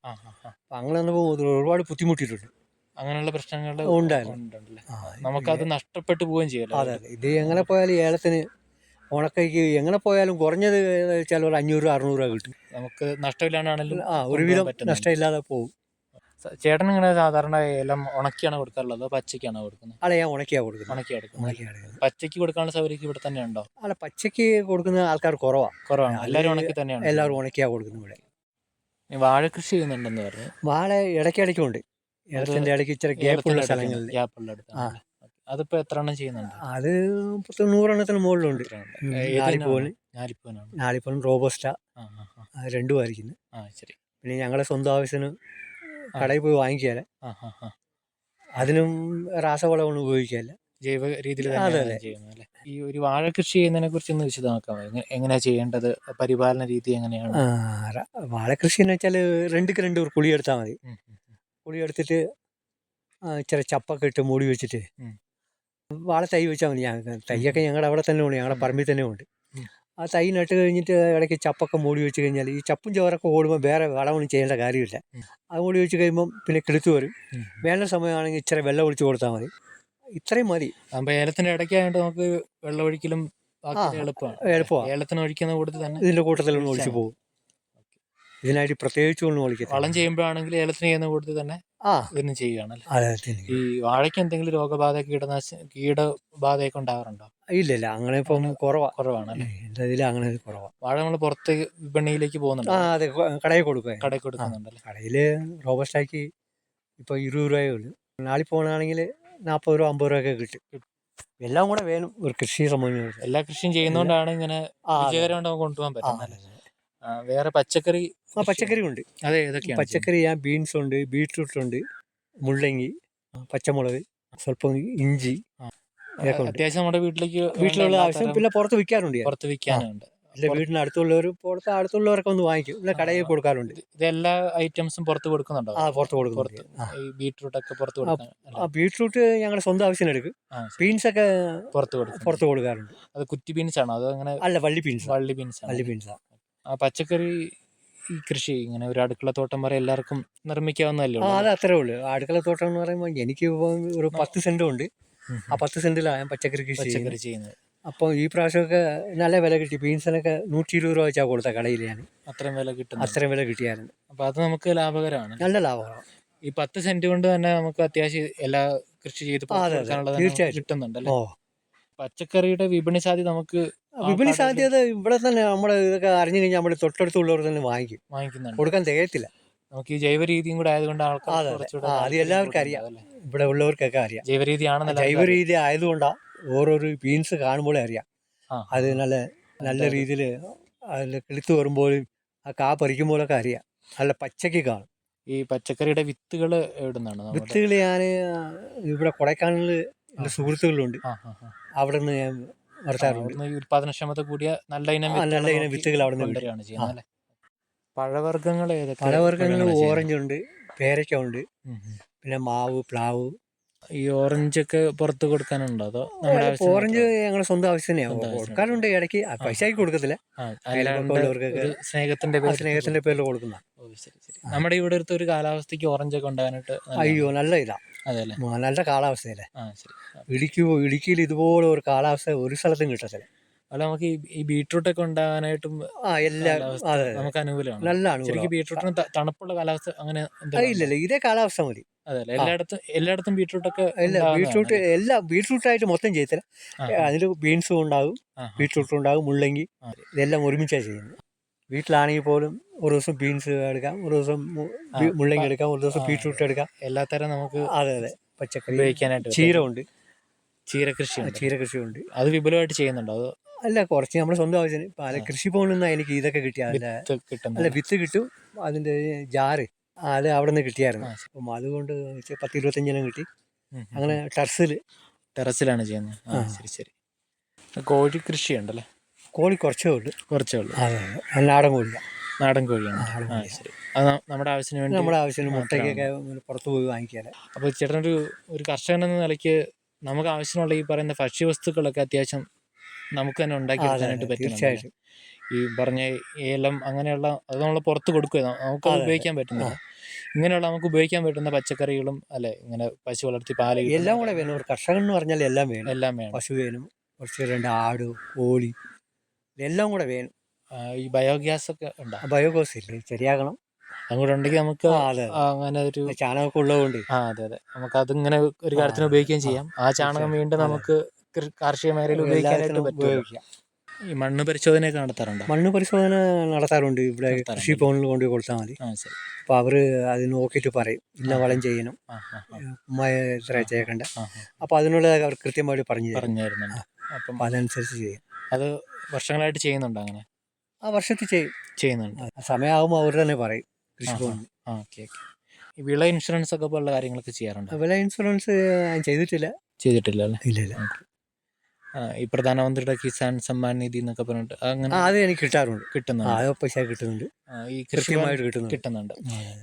അങ്ങനെ വന്നപ്പോൾ ഒരുപാട് ബുദ്ധിമുട്ടിയിട്ടുണ്ട്. അങ്ങനെയുള്ള പ്രശ്നങ്ങൾ ഉണ്ടായിരുന്നു. നമുക്കത് നഷ്ടപ്പെട്ടു പോവുകയും ചെയ്യാം അതെ അതെ. ഇത് എങ്ങനെ പോയാലും ഏലത്തിന് ഉണക്കയ്ക്ക് എങ്ങനെ പോയാലും കുറഞ്ഞത് ഒരു അഞ്ഞൂറ് അറുന്നൂറ് രൂപ കിട്ടും. നമുക്ക് നഷ്ടമില്ലാണ്ടാണെങ്കിലും ആ ഒരുവിധം. നഷ്ടമില്ലാതെ പോകും. ചേട്ടൻ ഇങ്ങനെ സാധാരണ എല്ലാം ഉണക്കിയാണ് കൊടുക്കാറുള്ളത് പച്ചയ്ക്കാണോ കൊടുക്കുന്നത്? അല്ല ഞാൻ ഉണക്കിയാ കൊടുക്കുന്നത്. ഉണക്കിയാ കൊടുക്കുന്നത്. പച്ചയ്ക്ക് കൊടുക്കാനുള്ള സൗകര്യം ഇവിടെ തന്നെ ഉണ്ടോ? അല്ല പച്ചയ്ക്ക് കൊടുക്കുന്ന ആൾക്കാർ കുറവാ. കുറവാണ്. എല്ലാവരും ഉണക്കി തന്നെയാണ് എല്ലാവരും ഉണക്കിയാ കൊടുക്കുന്നത് ഇവിടെ. വാഴ കൃഷി ചെയ്യുന്നുണ്ടെന്ന് പറഞ്ഞു. വാഴ ഇടയ്ക്കിടയ്ക്കുണ്ട്. ഏലത്തിന്റെ ഇടയ്ക്ക് ഇച്ചിരി ഗ്യാപ്പുള്ള സ്ഥലങ്ങളിൽ. ഗ്യാപ്പുള്ള അടുത്ത് അതിപ്പോ എത്ര എണ്ണം ചെയ്യുന്നുണ്ട്? അത് പത്ത് നൂറെണ്ണത്തിന് മുകളിലുണ്ട്. ഞാലിപ്പൂവന്. ഞാലിപ്പൂവനാണ് റോബസ്റ്റ. ആ ആ ആ. ആ, രണ്ടും ആയിരിക്കുന്നു. ആ ശരി. പിന്നെ ഞങ്ങളുടെ സ്വന്തം ആവശ്യത്തിന് കടയിൽ പോയി ആ അതിനും രാസവളമൊന്നും ഉപയോഗിക്കാല്ല ജൈവ രീതിയിൽ ചെയ്യുന്നത് ഈ ഒരു വാഴ കൃഷി ചെയ്യുന്നതിനെ കുറിച്ച് ഒന്ന് വിശദമാക്കാം എങ്ങനെ- എങ്ങനെയാ ചെയ്യേണ്ടത്? പരിപാലന രീതി എങ്ങനെയാണ്? വാഴ കൃഷി എന്ന് വെച്ചാൽ രണ്ടുക്ക് രണ്ട് ഒരു കുളി എടുത്താൽ മതി. കുഴി എടുത്തിട്ട് ചെറിയ ചപ്പൊക്കെ ഇട്ട് മൂടി വെച്ചിട്ട് വാഴ തൈ വെച്ചാൽ മതി തൈയൊക്കെ ഞങ്ങളുടെ അവിടെ തന്നെ ഉണ്ട്. ഞങ്ങളുടെ പറമ്പിൽ തന്നെ ഉണ്ട്. ആ തൈ നട്ട് കഴിഞ്ഞിട്ട് ഇടയ്ക്ക് ചപ്പൊക്കെ മൂടി വെച്ച് കഴിഞ്ഞാൽ ഈ ചപ്പും ചോറൊക്കെ ഓടുമ്പോൾ വേറെ വളമൊന്നും ചെയ്യേണ്ട കാര്യമില്ല. അത് മൂടി വെച്ച് കഴിയുമ്പം പിന്നെ കെടുത്തു വരും. വേണ്ട സമയമാണെങ്കിൽ ഇച്ചിരി വെള്ളം ഒഴിച്ച് കൊടുത്താൽ മതി. ഇത്രയും മതി. അപ്പം ഏലത്തിന്റെ ഇടയ്ക്കായിട്ട് നമുക്ക് വെള്ളം ഒഴിക്കലും എളുപ്പമാണ്. എളുപ്പമാണ് ഏലത്തിന് ഒഴിക്കുന്ന കൂട്ടത്തിൽ തന്നെ ഇതിന്റെ കൂട്ടത്തിൽ ഒഴിച്ച് പോകും. ഇതിനായിട്ട് പ്രത്യേകിച്ച് ഒന്നും വളം വിളിക്കത്തില്ല ചെയ്യുമ്പോഴാണെങ്കിൽ ഏലത്തിന് ചെയ്യുന്ന കൂട്ടത്തിൽ തന്നെ ഇതിന് ചെയ്യുകയാണല്ലേ? അതെ. ഈ വാഴയ്ക്ക് എന്തെങ്കിലും രോഗബാധ കീടനാശ കീടബാധയൊക്കെ ഉണ്ടാവാറുണ്ടോ ഇല്ല ഇല്ല. അങ്ങനെ ഇപ്പം കുറവാ. കുറവാണല്ലേ? എന്റെ ഇതിൽ അങ്ങനെ കുറവാ. വാഴ നമ്മൾ പുറത്ത് വിപണിയിലേക്ക് പോകുന്നുണ്ട്? പോകുന്നുണ്ടോ അതെ. കൊ- കടയിൽ കൊടുക്കുക കടയിൽ കൊടുക്കുന്നുണ്ടല്ലേ? കടയിൽ റോബസ്റ്റാക്കി ഇപ്പോൾ ഇരുപത് രൂപയേ ഉള്ളൂ. നാളെ പോകണമെങ്കിൽ നാൽപ്പത് രൂപ അമ്പത് രൂപയൊക്കെ കിട്ടും. എല്ലാം കൂടെ വേണം. ഒരു കൃഷി സംബന്ധിച്ച് എല്ലാ കൃഷിയും ചെയ്യുന്നോണ്ടാണ് ഇങ്ങനെ ആ, അതെ. വിജയകരമായിട്ട് നമുക്ക് കൊണ്ടുപോകാൻ ആ, പറ്റുന്നത് അതെ. ആ, വേറെ പച്ചക്കറി ആ പച്ചക്കറി ഉണ്ട് അതെ ഏതൊക്കെയാണ് പച്ചക്കറി ഞാൻ ബീൻസ് ഉണ്ട് ബീട്രൂട്ട് ഉണ്ട് മുള്ളങ്ങി പച്ചമുളക് സ്വല്പം ഇഞ്ചി ആ. ഇതൊക്കെ ഉണ്ട്. അത്യാവശ്യം നമ്മുടെ വീട്ടിലേക്ക് വീട്ടിലുള്ള ആവശ്യം പിന്നെ പുറത്ത് വിൽക്കാറുണ്ട് ഞാൻ. പുറത്ത് വിൽക്കാനുണ്ട്. അല്ലെ വീടിന് അടുത്തുള്ളവർ പുറത്ത് അടുത്തുള്ളവരൊക്കെ ഒന്ന് വാങ്ങിക്കും. ഇല്ല കടയിൽ കൊടുക്കാറുണ്ട്. ഇതെല്ലാ ഐറ്റംസും പുറത്ത് കൊടുക്കുന്നുണ്ടോ? ആ പുറത്ത് കൊടുക്കുന്നുണ്ട്. പുറത്ത് ആ. ഈ ബീട്രൂട്ട് ഒക്കെ പുറത്ത് കൊടുക്കാൻ ആ ബീട്രൂട്ട് ഞങ്ങളുടെ സ്വന്തം ആവശ്യത്തിന് എടുക്കും ആ, ബീൻസ് ഒക്കെ പുറത്ത് കൊടുക്കും. പുറത്ത് കൊടുക്കാറുണ്ട്. അത് കുറ്റി ബീൻസ് ആണോ അതോ അങ്ങനെ അല്ല വള്ളി ബീൻസ്. വള്ളി ബീൻസ്? വള്ളി ബീൻസാ. ആ പച്ചക്കറി ഈ കൃഷി ഇങ്ങനെ ഒരു അടുക്കള തോട്ടം വരെ എല്ലാവർക്കും നിർമ്മിക്കാവുന്നതല്ലേ ആ അത് അത്രേ ഉള്ളൂ. അടുക്കള തോട്ടം എന്ന് പറയുമ്പോൾ എനിക്ക് ഒരു പത്ത് സെന്റും ഉണ്ട്. ആ പത്ത് സെന്റിലാണ് ഞാൻ പച്ചക്കറി കൃഷി ചെയ്യുന്നത്. പച്ചക്കറി ചെയ്യുന്നത്. അപ്പോൾ ഈ പ്രാവശ്യമൊക്കെ നല്ല വില കിട്ടി. ബീൻസിനൊക്കെ നൂറ്റി ഇരുപത് രൂപ വെച്ചാൽ കൊടുത്ത കടയിൽ ഞാൻ. അത്രയും വില കിട്ടും അത്രയും വില കിട്ടിയായിരുന്നു. അപ്പൊ അത് നമുക്ക് ലാഭകരമാണ്. നല്ല ലാഭമാണ് ഈ പത്ത് സെന്റ് കൊണ്ട് തന്നെ നമുക്ക് അത്യാവശ്യം എല്ലാ കൃഷി ചെയ്ത് തീർച്ചയായും കിട്ടുന്നുണ്ടല്ലോ? പച്ചക്കറിയുടെ വിപണി സാധ്യത നമുക്ക് വിപണി സാധ്യത ഇവിടെ തന്നെ നമ്മൾ ഇതൊക്കെ അറിഞ്ഞു കഴിഞ്ഞാൽ നമ്മൾ തൊട്ടടുത്തുള്ളവർ തന്നെ വാങ്ങിക്കും. വാങ്ങിക്കുന്നുണ്ട് കൊടുക്കാൻ തികയത്തില്ല. നമുക്ക് ഈ ജൈവ രീതിയും കൂടെ ആയതുകൊണ്ട് ആൾക്കാർ അതെ, എല്ലാവർക്കും അറിയാം. ഇവിടെ ഉള്ളവർക്കൊക്കെ അറിയാം. ജൈവ രീതിയാണെന്നല്ല ജൈവ രീതി ആയതുകൊണ്ടാണ് ഓരോരോ ബീൻസ് കാണുമ്പോഴേ അറിയാം. അത് നല്ല നല്ല. രീതിയിൽ അതിൽ കിളിത്ത് വരുമ്പോഴും ആ കാ പറിക്കുമ്പോഴൊക്കെ അറിയാം. നല്ല പച്ചയ്ക്ക് കാണും. ഈ പച്ചക്കറിയുടെ വിത്തുകൾ എവിടുന്നാണ് നമ്മുടെ വിത്തുകൾ ഞാൻ ഇവിടെ കൊടൈക്കാനലിൽ എന്റെ സുഹൃത്തുക്കളുണ്ട്. അവിടെ നിന്ന് ഞാൻ അവിടുന്ന് ഈ ഉൽപാദനക്ഷമത കൂടിയ നല്ല ഇനം നല്ല വിത്തുകൾ അവിടെ നോക്കി വിത്തുകൾ അവിടുന്ന് കൊണ്ടുവരികയാണ് ചെയ്യുന്നത് അല്ലേ? പഴവർഗങ്ങൾ ഏതൊക്കെ പഴവർഗങ്ങൾ ഓറഞ്ച് ഉണ്ട് പേരയ്ക്ക ഉണ്ട്. പിന്നെ മാവ് പ്ലാവ് ഈ ഓറഞ്ച് ഒക്കെ പുറത്ത് കൊടുക്കാനുണ്ടോ? അതോ നമ്മുടെ ഓറഞ്ച് ഞങ്ങളുടെ ഞങ്ങൾ സ്വന്തം ആവശ്യത്തിനെയാണ് ആവശ്യത്തിന്. കൊടുക്കാറുണ്ട് ഇടയ്ക്ക്. പൈസ പൈസയ്ക്ക് കൊടുക്കത്തില്ല. അല്ലാണ്ട് ഒരു സ്നേഹത്തിന്റെ പേരിൽ സ്നേഹത്തിന്റെ പേരിൽ കൊടുക്കുന്ന ഓ, ശരി, ശരി. നമ്മുടെ ഇവിടെ അടുത്ത് ഒരു കാലാവസ്ഥയ്ക്ക് ഓറഞ്ച് ഒക്കെ ഉണ്ടാകാനായിട്ട്. അയ്യോ നല്ല ഇതാ. അതെ അല്ലേ ഉം, നല്ല കാലാവസ്ഥയല്ലേ? ആ ശരി. ഇടുക്കി ഇടുക്കിയിൽ ഇതുപോലെ ഒരു കാലാവസ്ഥ ഒരു സ്ഥലത്തും കിട്ടത്തില്ല. അല്ല നമുക്ക് ഈ- ബീട്രൂട്ട് ഒക്കെ ഉണ്ടാകാനായിട്ടും. നമുക്ക് അനുകൂലമാണ്. നല്ല ശരിക്കും ബീട്രൂട്ടിന് തണുപ്പുള്ള കാലാവസ്ഥ അങ്ങനെ ആ, എന്തെങ്കിലും ഇല്ല ഇല്ല ഇതേ കാലാവസ്ഥ മതി. അതെ അല്ലേ? എല്ലായിടത്തും എല്ലായിടത്തും ബീട്രൂട്ട് ഒക്കെ ബീട്രൂട്ട് എല്ലാ ബീട്രൂട്ടായിട്ട് മൊത്തം ചെയ്യത്തില്ല. അതിൽ ബീൻസും ഉണ്ടാകും ബീട്രൂട്ടും ഉണ്ടാകും മുള്ളങ്കി. ഇതെല്ലാം ഒരുമിച്ചാണ് ചെയ്യുന്നത്. വീട്ടിലാണെങ്കിൽ പോലും ഒരു ദിവസം ബീൻസ് എടുക്കാം ഒരു ദിവസം മുള്ളങ്കി എടുക്കാം ഒരു ദിവസം ബീട്രൂട്ട് എടുക്കാം. എല്ലാ തരം നമുക്ക് അതെ അതെ. പച്ചക്കറി ഉപയോഗിക്കാനായിട്ട്. ചീര ഉണ്ട് ചീര കൃഷി ചീര കൃഷിയുണ്ട് അത് വിപുലമായിട്ട് ചെയ്യുന്നുണ്ടോ? അതോ അല്ല കുറച്ച് നമ്മുടെ സ്വന്തം ആവശ്യത്തിന് ഇപ്പം അല്ല ആ. കൃഷി പോകുന്ന എനിക്ക് ഇതൊക്കെ കിട്ടിയ അതിന്റെ അല്ല വിത്ത് കിട്ടും. അതിന്റെ ജാറ് അത് അവിടെ നിന്ന് കിട്ടിയായിരുന്നു അപ്പൊ അതുകൊണ്ട് പത്ത് ഇരുപത്തഞ്ചിനും കിട്ടി. അങ്ങനെ ടെറസിൽ ടെറസിലാണ് ചെയ്യുന്നത്. ആ. ശരി ശരി. കോഴി കൃഷി ഉണ്ടല്ലേ കോഴി കുറച്ചേ ഉള്ളൂ. കുറച്ചേ ഉള്ളൂ. നാടൻ കോഴിയാണ്. നാടൻ കോഴിയാണ് ശരി. അത് നമ്മുടെ ആവശ്യത്തിന് വേണ്ടി നമ്മുടെ ആവശ്യത്തിന്. മുട്ടയ്ക്കൊക്കെ പുറത്തു പോയി വാങ്ങിക്കാതെ അപ്പോൾ ചേട്ടനൊരു ഒരു കർഷകൻ എന്ന നിലയ്ക്ക് നമുക്ക് ആവശ്യമുള്ള ഈ പറയുന്ന ഭക്ഷ്യവസ്തുക്കളൊക്കെ അത്യാവശ്യം നമുക്ക് തന്നെ ഉണ്ടാക്കി എടുക്കാനായിട്ട് പറ്റും തീർച്ചയായിട്ടും. ഈ പറഞ്ഞ ഏലം അങ്ങനെയുള്ള അത് നമ്മൾ പുറത്ത് കൊടുക്കുക നമുക്ക്. ഉപയോഗിക്കാൻ പറ്റുന്നില്ല. ഇങ്ങനെയുള്ള നമുക്ക് ഉപയോഗിക്കാൻ പറ്റുന്ന പച്ചക്കറികളും അല്ലെ ഇങ്ങനെ പശു വളർത്തി പാൽ എല്ലാം കൂടെ വേണം. ഒരു കർഷകൻ എന്ന് പറഞ്ഞാൽ എല്ലാം വേണം. എല്ലാം വേണം. പശു വേണം കുറച്ച് രണ്ട് ആട് കോഴി ഇതെല്ലാം കൂടെ വേണം. ഈ ബയോഗ്യാസ് ഒക്കെ ഉണ്ടോ? ബയോഗ്യാസ് ഇല്ലേ? ശരിയാകണം. അങ്ങോട്ട് ഉണ്ടെങ്കിൽ നമുക്ക് അങ്ങനെ ഒരു. ചാണകമൊക്കെ ഉള്ളതുകൊണ്ട്. ആ അതെ അതെ. നമുക്ക് അതിങ്ങനെ ഒരു കാര്യത്തിന്. ഉപയോഗിക്കുകയും ചെയ്യാം. ആ ചാണകം വീണ്ടും നമുക്ക് കാർഷിക മേഖലയിൽ ഉപയോഗിക്കാനായിട്ട് പറ്റും ഉപയോഗിക്കാം ഈ മണ്ണ് പരിശോധനയൊക്കെ നടത്താറുണ്ടോ? മണ്ണ് പരിശോധന നടത്താറുണ്ട്. ഇവിടെ. കൃഷി ഭവനിൽ കൊണ്ട് കൊടുത്താൽ മതി. ആ ശരി. അപ്പോൾ അവർ അത് നോക്കിയിട്ട് പറയും. ഇന്ന വളം ചെയ്യണം. ആ ആ ആ, മ- ഇത്ര ചേക്കണ്ട. ആ ആ. അപ്പോൾ അതിനുള്ള അവർ കൃത്യമായിട്ട് പറഞ്ഞു തരും. പറഞ്ഞു അപ്പം അപ്പോൾ അതനുസരിച്ച് ചെയ്യും. അത് വർഷങ്ങളായിട്ട് ചെയ്യുന്നുണ്ടോ അങ്ങനെ? ആ വർഷത്തിൽ ചെയ്യും. ചെയ്യുന്നുണ്ട്. ആ സമയമാകുമ്പോൾ അവർ തന്നെ പറയും കൃഷി ഭവനിൽ. ആ ഓക്കെ ഓക്കെ. ഈ വിള ഇൻഷുറൻസ് ഒക്കെ പോലുള്ള കാര്യങ്ങളൊക്കെ ചെയ്യാറുണ്ട്? വിള ഇൻഷുറൻസ് ഞാൻ ചെയ്തിട്ടില്ല. ചെയ്തിട്ടില്ല അല്ലേ ഇല്ല. ഇല്ല ഈ പ്രധാനമന്ത്രിയുടെ കിസാൻ സമ്മാൻ നിധി എന്നൊക്കെ പറഞ്ഞിട്ട് അങ്ങനെ അത് എനിക്ക് കിട്ടാറുണ്ട്. കിട്ടുന്നുണ്ട്. പൈസ കിട്ടുന്നുണ്ട്. ഈ കൃഷി കൃത്യമായിട്ട് കിട്ടുന്നുണ്ട്.